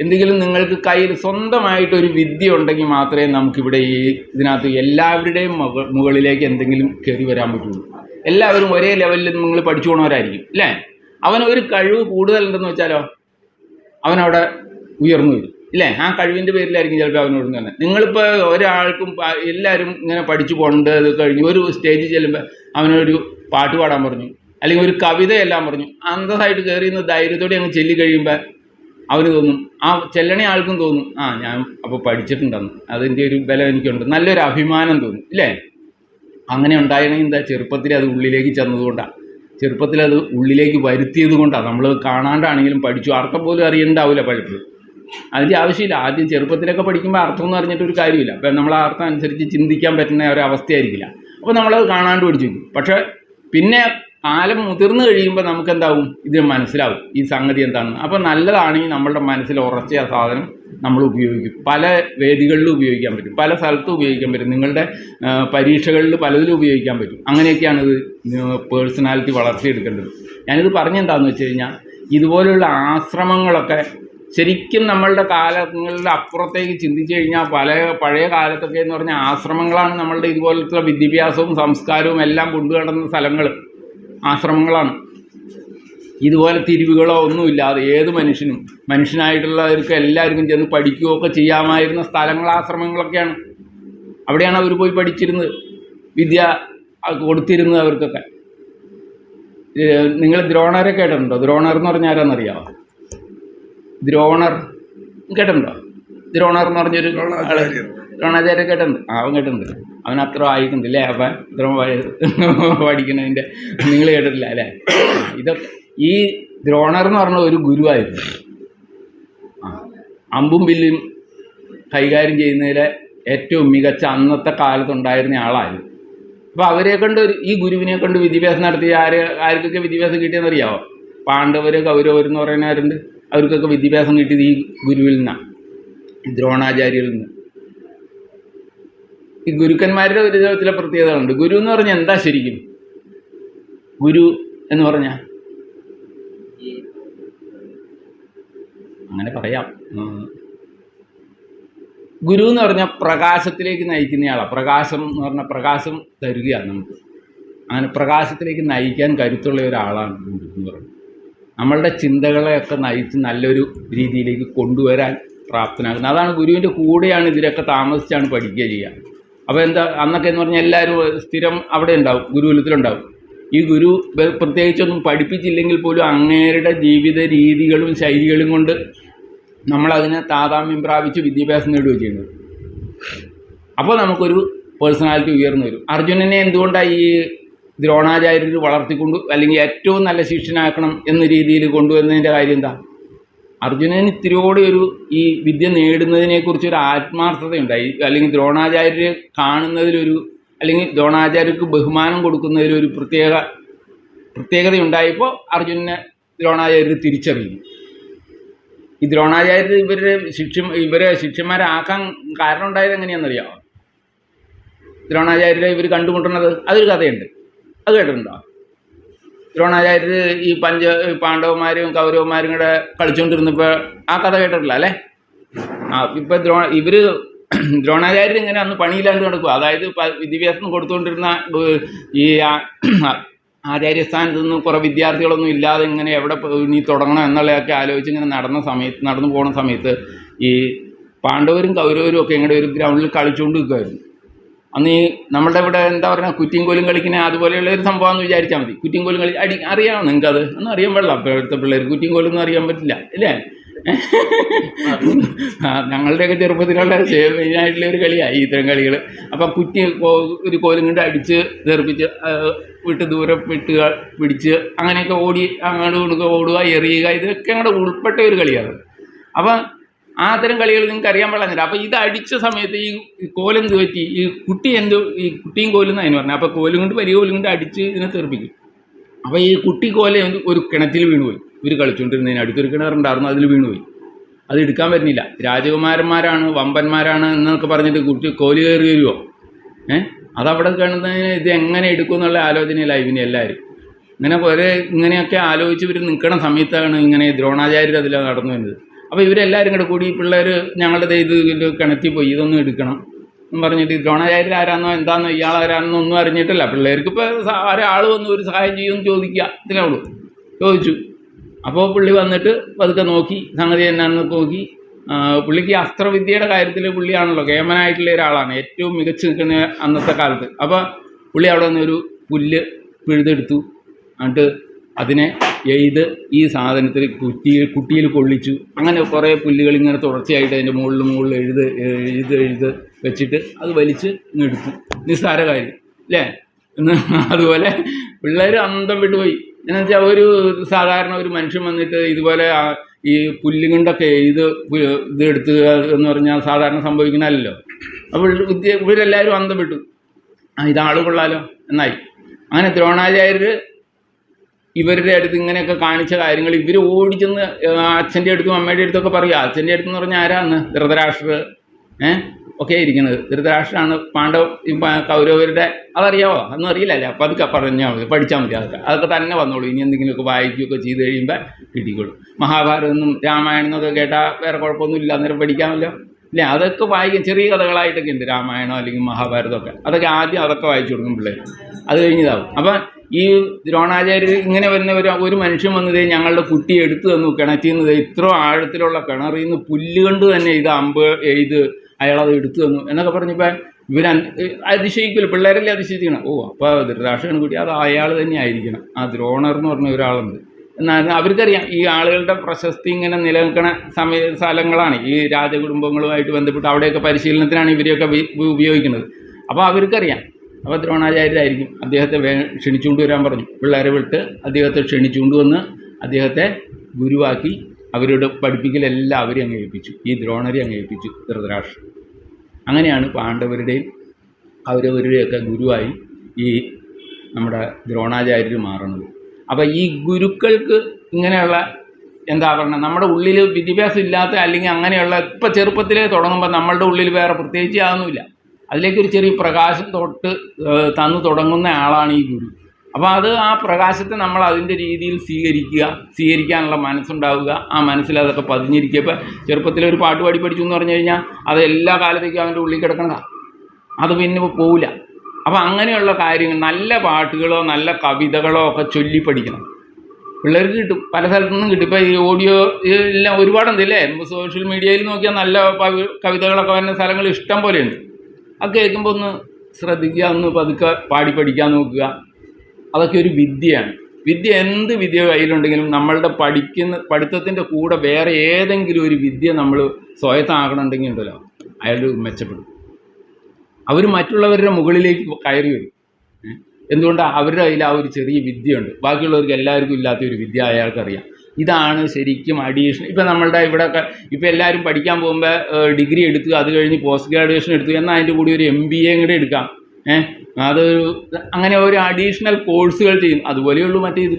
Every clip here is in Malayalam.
എന്തെങ്കിലും നിങ്ങൾക്ക് കയ്യിൽ സ്വന്തമായിട്ടൊരു വിദ്യ ഉണ്ടെങ്കിൽ മാത്രമേ നമുക്കിവിടെ ഈ ഇതിനകത്ത് എല്ലാവരുടെയും മുക- മുകളിലേക്ക് എന്തെങ്കിലും കയറി വരാൻ പറ്റുള്ളൂ. എല്ലാവരും ഒരേ ലെവലിൽ നിങ്ങൾ പഠിച്ചു പോണവരായിരിക്കും അല്ലേ? അവന് ഒരു കഴിവ് കൂടുതലുണ്ടെന്ന് വെച്ചാലോ അവനവിടെ ഉയർന്നു വരും ഇല്ലേ? ആ കഴിവിന്റെ പേരിലായിരിക്കും ചിലപ്പോൾ അവനോട് തന്നെ നിങ്ങളിപ്പോൾ ഒരാൾക്കും എല്ലാവരും ഇങ്ങനെ പഠിച്ചു പോകേണ്ടത് ഇത് കഴിഞ്ഞ് ഒരു സ്റ്റേജിൽ ചെല്ലുമ്പോൾ അവനൊരു പാട്ട് പാടാൻ പറഞ്ഞു അല്ലെങ്കിൽ ഒരു കവിതയെല്ലാം പറഞ്ഞു അന്തസ്സായിട്ട് കയറി നിന്ന് ധൈര്യത്തോടെ അങ്ങ് ചെല്ലി കഴിയുമ്പോൾ അവന് തോന്നും. ആ ചെല്ലണ ആൾക്കും തോന്നും ആ ഞാൻ അപ്പോൾ പഠിച്ചിട്ടുണ്ടെന്ന്. അതിന്റെ ഒരു ബലം എനിക്കുണ്ട്. നല്ലൊരു അഭിമാനം തോന്നും ഇല്ലേ? അങ്ങനെ ഉണ്ടായിരുന്നെങ്കിൽ എന്താ ചെറുപ്പത്തിൽ അത് ഉള്ളിലേക്ക് ചെന്നതുകൊണ്ടാണ് ചെറുപ്പത്തിൽ അത് ഉള്ളിലേക്ക് വരുത്തിയത് കൊണ്ടാണ് നമ്മൾ കാണാണ്ടാണെങ്കിലും പഠിച്ചു. അർത്ഥം പോലും അറിയണ്ടാവില്ല പലപ്പോഴും. അതിന്റെ ആവശ്യമില്ല. ആദ്യം ചെറുപ്പത്തിലൊക്കെ പഠിക്കുമ്പോൾ അർത്ഥം എന്ന് അറിഞ്ഞിട്ട് ഒരു കാര്യമില്ല. അപ്പം നമ്മൾ ആ അർത്ഥം അനുസരിച്ച് ചിന്തിക്കാൻ പറ്റുന്ന ഒരവസ്ഥയായിരിക്കില്ല അപ്പോൾ നമ്മളത് കാണാണ്ട് പഠിച്ചു. പക്ഷേ പിന്നെ കാലം മുതിർന്നു കഴിയുമ്പോൾ നമുക്ക് എന്താവും ഇത് മനസ്സിലാവും. ഈ സംഗതി എന്താണ് അപ്പോൾ നല്ലതാണെങ്കിൽ നമ്മളുടെ മനസ്സിൽ ഉറച്ച ആ സാധനം നമ്മൾ ഉപയോഗിക്കും. പല വേദികളിലും ഉപയോഗിക്കാൻ പറ്റും. പല സ്ഥലത്തും ഉപയോഗിക്കാൻ പറ്റും. നിങ്ങളുടെ പരീക്ഷകളിൽ പലതിലും ഉപയോഗിക്കാൻ പറ്റും. അങ്ങനെയൊക്കെയാണ് ഇത് പേഴ്സണാലിറ്റി വളർത്തിയെടുക്കേണ്ടത്. ഞാനിത് പറഞ്ഞെന്താണെന്ന് വെച്ച് കഴിഞ്ഞാൽ ഇതുപോലുള്ള ആശ്രമങ്ങളൊക്കെ ശരിക്കും നമ്മളുടെ കാലങ്ങളുടെ അപ്പുറത്തേക്ക് ചിന്തിച്ചു കഴിഞ്ഞാൽ പല പഴയ കാലത്തൊക്കെ എന്ന് പറഞ്ഞാൽ ആശ്രമങ്ങളാണ് നമ്മളുടെ ഇതുപോലത്തെ വിദ്യാഭ്യാസവും സംസ്കാരവും എല്ലാം കൊണ്ടുനടന്ന സ്ഥലങ്ങൾ ആശ്രമങ്ങളാണ്. ഇതുപോലെ തിരിവുകളോ ഒന്നുമില്ലാതെ ഏത് മനുഷ്യനും മനുഷ്യനായിട്ടുള്ളവർക്ക് എല്ലാവർക്കും ചെന്ന് പഠിക്കുകയൊക്കെ ചെയ്യാമായിരുന്ന സ്ഥലങ്ങൾ ആശ്രമങ്ങളൊക്കെയാണ്. അവിടെയാണ് അവർ പോയി പഠിച്ചിരുന്നത്. വിദ്യ കൊടുത്തിരുന്നത് അവർക്കൊക്കെ. നിങ്ങൾ ദ്രോണരെ കേട്ടിട്ടുണ്ടോ? ദ്രോണർ എന്ന് പറഞ്ഞാൽ ആരാന്നറിയാമോ ദ്രോണർ കേട്ടിട്ടുണ്ടോ? ദ്രോണർ എന്ന് പറഞ്ഞൊരു ആൾ ദ്രോണാചാര്യ കേട്ടിട്ടുണ്ട്. അവൻ കേട്ടിട്ടുണ്ട്. അവൻ അത്ര ആയിട്ടുണ്ട് അല്ലേ? അവൻ ഇത്ര പഠിക്കുന്നതിന്റെ നിങ്ങൾ കേട്ടിട്ടില്ല അല്ലേ? ഇതൊക്കെ ഈ ദ്രോണർ എന്ന് പറഞ്ഞ ഒരു ഗുരുവായിരുന്നു. അമ്പും വില്ലും കൈകാര്യം ചെയ്യുന്നതിലെ ഏറ്റവും മികച്ച അന്നത്തെ കാലത്തുണ്ടായിരുന്ന ആളായിരുന്നു. അപ്പോൾ അവരെ കൊണ്ട് ഈ ഗുരുവിനെ കൊണ്ട് വിദ്യാഭ്യാസം നടത്തി ആര് ആർക്കൊക്കെ വിദ്യാഭ്യാസം കിട്ടിയെന്ന് അറിയാമോ പാണ്ഡവർ കൗരവരെന്ന് പറയുന്നവരുണ്ട്. അവർക്കൊക്കെ വിദ്യാഭ്യാസം കിട്ടിയത് ഈ ഗുരുവിൽ നിന്നാണ് ദ്രോണാചാര്യയിൽ നിന്ന്. ഈ ഗുരുക്കന്മാരുടെ ഒരു ചില പ്രത്യേകതകളുണ്ട്. ഗുരു എന്ന് പറഞ്ഞാൽ എന്താ ശരിക്കും? ഗുരു എന്ന് പറഞ്ഞാൽ അങ്ങനെ പറയാം. ഗുരു എന്ന് പറഞ്ഞാൽ പ്രകാശത്തിലേക്ക് നയിക്കുന്നയാളാണ് പ്രകാശം എന്ന് പറഞ്ഞാൽ പ്രകാശം തരികയാണ് നമുക്ക്. അങ്ങനെ പ്രകാശത്തിലേക്ക് നയിക്കാൻ കരുത്തുള്ള ഒരാളാണ് ഗുരു എന്ന് പറയുന്നത്. നമ്മളുടെ ചിന്തകളെയൊക്കെ നയിച്ച് നല്ലൊരു രീതിയിലേക്ക് കൊണ്ടുവരാൻ പ്രാപ്തനാകുന്നത്. അതാണ് ഗുരുവിന്റെ കൂടെയാണ് ഇതിലൊക്കെ താമസിച്ചാണ് പഠിക്കുക ചെയ്യുക. അപ്പോൾ എന്താ അന്നൊക്കെ എന്ന് പറഞ്ഞാൽ എല്ലാവരും സ്ഥിരം അവിടെ ഉണ്ടാവും ഗുരുകുലത്തിലുണ്ടാവും. ഈ ഗുരു പ്രത്യേകിച്ചൊന്നും പഠിപ്പിച്ചില്ലെങ്കിൽ പോലും അങ്ങേരുടെ ജീവിത രീതികളും ശൈലികളും കൊണ്ട് നമ്മളതിനെ താതാമ്യം പ്രാപിച്ച് വിദ്യാഭ്യാസം നേടുകയും ചെയ്യുന്നത്. അപ്പോൾ നമുക്കൊരു പേഴ്സണാലിറ്റി ഉയർന്നു വരും. അർജുനനെ എന്തുകൊണ്ടാണ് ഈ ദ്രോണാചാര്യർ വളർത്തിക്കൊണ്ട് അല്ലെങ്കിൽ ഏറ്റവും നല്ല ശിഷ്യനാക്കണം എന്ന രീതിയിൽ കൊണ്ടുവന്നതിന്റെ കാര്യം എന്താ? അർജുനൻ ഇത്തിരിയോടെ ഒരു ഈ വിദ്യ നേടുന്നതിനെക്കുറിച്ച് ഒരു ആത്മാർത്ഥതയുണ്ടായി. അല്ലെങ്കിൽ ദ്രോണാചാര്യരെ കാണുന്നതിലൊരു അല്ലെങ്കിൽ ദ്രോണാചാര്യർക്ക് ബഹുമാനം കൊടുക്കുന്നതിലൊരു പ്രത്യേക പ്രത്യേകതയുണ്ടായപ്പോൾ അർജുനനെ ദ്രോണാചാര്യർ തിരിച്ചറിയുന്നു ഈ ദ്രോണാചാര്യർ ഇവരുടെ ശിക്ഷ ഇവരെ ശിഷ്യന്മാരാക്കാൻ കാരണം ഉണ്ടായത് എങ്ങനെയാണെന്നറിയാമോ ദ്രോണാചാര്യരെ ഇവർ കണ്ടുമുട്ടുന്നത് അതൊരു കഥയുണ്ട്. അത് കേട്ടിട്ടുണ്ടോ? ദ്രോണാചാര്യർ ഈ പഞ്ച പാണ്ഡവന്മാരും കൗരവന്മാരും കൂടെ കളിച്ചുകൊണ്ടിരുന്നപ്പോൾ ആ കഥ കേട്ടിട്ടില്ല അല്ലേ? ആ ഇപ്പം ദ്രോ ഇവർ ദ്രോണാചാര്യർ ഇങ്ങനെ അന്ന് പണിയില്ലാണ്ട് നടക്കുക അതായത് വിദ്യാഭ്യാസം കൊടുത്തുകൊണ്ടിരുന്ന ഈ ആചാര്യസ്ഥാനത്തു നിന്ന് കുറേ വിദ്യാർത്ഥികളൊന്നും ഇല്ലാതെ ഇങ്ങനെ എവിടെ ഇനി തുടങ്ങണം എന്നുള്ളതൊക്കെ ആലോചിച്ച് ഇങ്ങനെ നടന്ന സമയത്ത് നടന്നു പോകുന്ന സമയത്ത് ഈ പാണ്ഡവരും കൗരവരും ഒക്കെ ഇങ്ങനെ ഒരു ഗ്രൗണ്ടിൽ കളിച്ചുകൊണ്ട് നിൽക്കുമായിരുന്നു അന്ന് ഈ നമ്മളുടെ ഇവിടെ എന്താ പറയുക കുറ്റിയും കോലും കളിക്കുന്ന അതുപോലെയുള്ള ഒരു സംഭവം എന്ന് വിചാരിച്ചാൽ മതി. കുറ്റിയും കോലും കളി അടി അറിയാമോ നിങ്ങൾക്കത്? ഒന്നും അറിയാൻ പാടില്ല. അപ്പോൾ ഇവിടുത്തെ പിള്ളേർ കുറ്റിയും കോലും ഒന്നും അറിയാൻ പറ്റില്ല ഇല്ലേ? ഞങ്ങളുടെയൊക്കെ ചെറുപ്പത്തിലുള്ള മെയിനായിട്ടുള്ള ഒരു കളിയായി ഇത്തരം കളികൾ. അപ്പം കുറ്റി ഒരു കോലും കൊണ്ട് അടിച്ച് തെറിപ്പിച്ച് വിട്ട് ദൂരെ വിട്ട് പിടിച്ച് അങ്ങനെയൊക്കെ ഓടി അങ്ങോട്ട് കൊടുക്കുക ഓടുക എറിയുക ഇതൊക്കെ അങ്ങോട്ട് ഉൾപ്പെട്ട ഒരു കളിയാണ്. അപ്പം ആ അത്തരം കളികൾ നിങ്ങൾക്ക് അറിയാൻ പാടില്ല. അപ്പോൾ ഇത് അടിച്ച സമയത്ത് ഈ കോലം കോലെന്ത് പറ്റി? ഈ കുട്ടി എന്ത് ഈ കുട്ടിയും കോലും എന്ന് അതിന് പറഞ്ഞു. അപ്പോൾ കോലും കൊണ്ട് വലിയ കോലും കൊണ്ട് അടിച്ച് ഇതിനെ തെറിപ്പിക്കും. അപ്പോൾ ഈ കുട്ടി കോല ഒരു കിണറ്റിൽ വീണുപോയി. ഇവർ കളിച്ചുകൊണ്ടിരുന്നതിന് അടുത്തൊരു കിണറുണ്ടായിരുന്നു അതിൽ വീണുപോയി. അത് എടുക്കാൻ പറ്റുന്നില്ല. രാജകുമാരന്മാരാണ് വമ്പന്മാരാണ് എന്നൊക്കെ പറഞ്ഞിട്ട് കുട്ടി കോലി കയറി വരുമോ ഏഹ് അതവിടെ കാണുന്നതിന് ഇത് എങ്ങനെ എടുക്കും എന്നുള്ള ആലോചനയിലായി പിന്നെ എല്ലാവരും. ഇങ്ങനെ ഒരേ ഇങ്ങനെയൊക്കെ ആലോചിച്ച് ഇവർ നിൽക്കണ സമയത്താണ് ഇങ്ങനെ ദ്രോണാചാര്യർ അതിലാണ് നടന്നു വരുന്നത്. അപ്പോൾ ഇവരെല്ലാവരും കൂടെ കൂടി പിള്ളേർ ഞങ്ങളുടെ ഇത് കിണറ്റിൽ പോയി ഇതൊന്നും എടുക്കണം എന്ന് പറഞ്ഞിട്ട് ദ്രോണാചാര്യർ ആരാന്നോ എന്താണെന്നോ ഇയാൾ ആരാണെന്നോ ഒന്നും അറിഞ്ഞിട്ടില്ല. പിള്ളേർക്ക് ഇപ്പോൾ ഒരാൾ വന്ന് ഒരു സഹായം ചെയ്യുമെന്ന് ചോദിക്കുക ഇതിനേ ഉള്ളൂ. ചോദിച്ചു. അപ്പോൾ പുള്ളി വന്നിട്ട് പതുക്കെ നോക്കി സംഗതി എന്നാണെന്ന് നോക്കി. പുള്ളിക്ക് അസ്ത്രവിദ്യയുടെ കാര്യത്തിൽ പുള്ളിയാണല്ലോ കേമനായിട്ടുള്ള ഒരാളാണ് ഏറ്റവും മികച്ചു നിൽക്കുന്ന അന്നത്തെ കാലത്ത്. അപ്പോൾ പുള്ളി അവിടെ നിന്നൊരു പുല്ല് പിഴുതെടുത്തു. എന്നിട്ട് അതിനെ എയ്ത് ഈ സാധനത്തിൽ കുറ്റിയിൽ കുട്ടിയിൽ കൊള്ളിച്ചു. അങ്ങനെ കുറേ പുല്ലുകൾ ഇങ്ങനെ തുടർച്ചയായിട്ട് അതിന്റെ മുകളിൽ മുകളിൽ എഴുത് എഴുത് എഴുത് വെച്ചിട്ട് അത് വലിച്ച് എടുത്തു. നിസ്സാര കാര്യം അല്ലേ? അതുപോലെ പിള്ളേർ അന്തം വിട്ടുപോയി. എന്നു വെച്ചാൽ ഒരു സാധാരണ ഒരു മനുഷ്യൻ വന്നിട്ട് ഇതുപോലെ ഈ പുല്ലുകൊണ്ടൊക്കെ പു- ഇത് എടുത്ത് എന്ന് പറഞ്ഞാൽ സാധാരണ സംഭവിക്കുന്നതല്ലോ അപ്പോൾ ഇവരെല്ലാവരും അന്തം വിട്ടു. ഇതാൾ കൊള്ളാലോ എന്നായി. അങ്ങനെ ദ്രോണാചാര്യർ ഇവരുടെ അടുത്ത് ഇങ്ങനെയൊക്കെ കാണിച്ച കാര്യങ്ങൾ ഇവർ ഓടിച്ചെന്ന് അച്ഛന്റെ അടുത്തും അമ്മയുടെ അടുത്തൊക്കെ പറയുക അച്ഛന്റെ അടുത്തെന്ന് പറഞ്ഞാൽ ആരാന്ന്? ധൃതരാഷ്ട്ര ഏഹ് ഒക്കെ ഇരിക്കുന്നത്. ധൃതരാഷ്ട്രമാണ് പാണ്ഡവ കൗരവരുടെ അതറിയാവോ? അതൊന്നും അറിയില്ലല്ലേ? അപ്പം അതൊക്കെ പറഞ്ഞാൽ മതി പഠിച്ചാൽ മതി അതൊക്കെ. അതൊക്കെ തന്നെ വന്നോളൂ. ഇനി എന്തെങ്കിലുമൊക്കെ വായിക്കുകയൊക്കെ ചെയ്ത് കഴിയുമ്പോൾ കിട്ടിക്കോളും. മഹാഭാരതം എന്നും രാമായണം എന്നൊക്കെ കേട്ടാൽ വേറെ കുഴപ്പമൊന്നുമില്ല അന്നേരം പഠിക്കാമല്ലോ. ഇല്ലേ? അതൊക്കെ വായിക്കും ചെറിയ കഥകളായിട്ടൊക്കെ ഉണ്ട്. രാമായണം അല്ലെങ്കിൽ മഹാഭാരതമൊക്കെ. അതൊക്കെ ആദ്യം അതൊക്കെ വായിച്ചു കൊടുക്കും പിള്ളേർ. അത് കഴിഞ്ഞതാവും. അപ്പം ഈ ദ്രോണാചാര്യർ ഇങ്ങനെ വരുന്ന ഒരു ഒരു മനുഷ്യൻ വന്നത് ഞങ്ങളുടെ കുട്ടി എടുത്തു തന്നു കിണറ്റിൽ നിന്ന് ഇത്ര ആഴത്തിലുള്ള കിണറിൽ നിന്ന് പുല്ല് കൊണ്ട് തന്നെ ഇത് അമ്പ് ഇത് അയാളത് എടുത്തു തന്നു എന്നൊക്കെ പറഞ്ഞപ്പോൾ ഇവർ അതിശയിക്കില്ല പിള്ളേരല്ലേ അതിശയിക്കണം? ഓ അപ്പോൾ ധൃതരാഷ്ട്രന് കുട്ടി അത് അയാൾ തന്നെ ആയിരിക്കണം. ആ ദ്രോണർ എന്ന് പറഞ്ഞ ഒരാളുണ്ട്. എന്നാൽ അവർക്കറിയാം ഈ ആളുകളുടെ പ്രശസ്തി ഇങ്ങനെ നിലനിൽക്കുന്ന സമയ സ്ഥലങ്ങളാണ്. ഈ രാജകുടുംബങ്ങളുമായിട്ട് ബന്ധപ്പെട്ട് അവിടെയൊക്കെ പരിശീലനത്തിനാണ് ഇവരെയൊക്കെ ഉപയോഗിക്കുന്നത്. അപ്പോൾ അവർക്കറിയാം. അപ്പോൾ ദ്രോണാചാര്യരായിരിക്കും. അദ്ദേഹത്തെ ക്ഷണിച്ചുകൊണ്ട് വരാൻ പറഞ്ഞു. പിള്ളേരെ വിട്ട് അദ്ദേഹത്തെ ക്ഷണിച്ചുകൊണ്ട് വന്ന് അദ്ദേഹത്തെ ഗുരുവാക്കി അവരോട് പഠിപ്പിക്കലെല്ലാം അവരെ അങ്ങ് ഏൽപ്പിച്ചു. ഈ ദ്രോണരെ അങ്ങ് ഏൽപ്പിച്ചു ധൃതരാഷ്ട്രം അങ്ങനെയാണ് പാണ്ഡവരുടെയും കൗരവരുടെയൊക്കെ ഗുരുവായി ഈ നമ്മുടെ ദ്രോണാചാര്യർ മാറുന്നത്. അപ്പോൾ ഈ ഗുരുക്കൾക്ക് ഇങ്ങനെയുള്ള എന്താ പറയുക നമ്മുടെ ഉള്ളിൽ വിദ്യാഭ്യാസം ഇല്ലാത്ത അല്ലെങ്കിൽ അങ്ങനെയുള്ള ഇപ്പം ചെറുപ്പത്തിലേ തുടങ്ങുമ്പോൾ നമ്മളുടെ ഉള്ളിൽ വേറെ പ്രത്യേകിച്ച് യാതൊന്നുമില്ല. അതിലേക്കൊരു ചെറിയ പ്രകാശം തൊട്ട് തന്നു തുടങ്ങുന്ന ആളാണ് ഈ ഗുരു. അപ്പോൾ അത് ആ പ്രകാശത്തെ നമ്മൾ അതിന്റെ രീതിയിൽ സ്വീകരിക്കുക സ്വീകരിക്കാനുള്ള മനസ്സുണ്ടാവുക ആ മനസ്സിൽ അതൊക്കെ പതിഞ്ഞിരിക്കുക. ഇപ്പം ചെറുപ്പത്തിൽ ഒരു പാട്ട് പാടി പഠിച്ചു എന്ന് പറഞ്ഞു കഴിഞ്ഞാൽ അത് എല്ലാ കാലത്തേക്കും അവന്റെ ഉള്ളിൽ കിടക്കണതാണ് അത് പിന്നെ പോവില്ല. അപ്പോൾ അങ്ങനെയുള്ള കാര്യങ്ങൾ നല്ല പാട്ടുകളോ നല്ല കവിതകളോ ഒക്കെ ചൊല്ലി പഠിക്കണം. പിള്ളേർക്ക് കിട്ടും പല സ്ഥലത്തു നിന്നും കിട്ടും. ഇപ്പോൾ ഈ ഓഡിയോ എല്ലാം അല്ലേ സോഷ്യൽ മീഡിയയിൽ നോക്കിയാൽ നല്ല കവിതകളൊക്കെ വരുന്ന സ്ഥലങ്ങൾ ഇഷ്ടം പോലെയുണ്ട് അത് കേൾക്കുമ്പോൾ ഒന്ന് ശ്രദ്ധിക്കുക ഒന്ന് പതുക്കെ പാടി പഠിക്കാൻ നോക്കുക. അതൊക്കെ ഒരു വിദ്യയാണ്. വിദ്യ എന്ത് വിദ്യ കയ്യിലുണ്ടെങ്കിലും നമ്മളുടെ പഠിക്കുന്ന പഠിത്തത്തിന്റെ കൂടെ വേറെ ഏതെങ്കിലും ഒരു വിദ്യ നമ്മൾ സ്വായത്തമാക്കണമെന്നുണ്ടെങ്കിൽ ഉണ്ടല്ലോ അയാൾ മെച്ചപ്പെടും. അവർ മറ്റുള്ളവരുടെ മുകളിലേക്ക് കയറി വരും. എന്തുകൊണ്ട്? അവരുടെ കയ്യിൽ ആ ഒരു ചെറിയ വിദ്യയുണ്ട്. ബാക്കിയുള്ളവർക്ക് എല്ലാവർക്കും ഇല്ലാത്ത ഒരു വിദ്യ അയാൾക്കറിയാം. ഇതാണ് ശരിക്കും അഡീഷണൽ ഇപ്പം നമ്മളുടെ ഇവിടെ ഇപ്പം എല്ലാവരും പഠിക്കാൻ പോകുമ്പോൾ ഡിഗ്രി എടുത്തു അത് കഴിഞ്ഞ് പോസ്റ്റ് ഗ്രാജുവേഷൻ എടുത്തു എന്നാൽ അതിന്റെ കൂടി ഒരു എം ബി എ കൂടെ എടുക്കാം. ഏഹ് അതൊരു അങ്ങനെ ഒരു അഡീഷണൽ കോഴ്സുകൾ ചെയ്യും. അതുപോലെയുള്ളൂ മറ്റേ ഇത്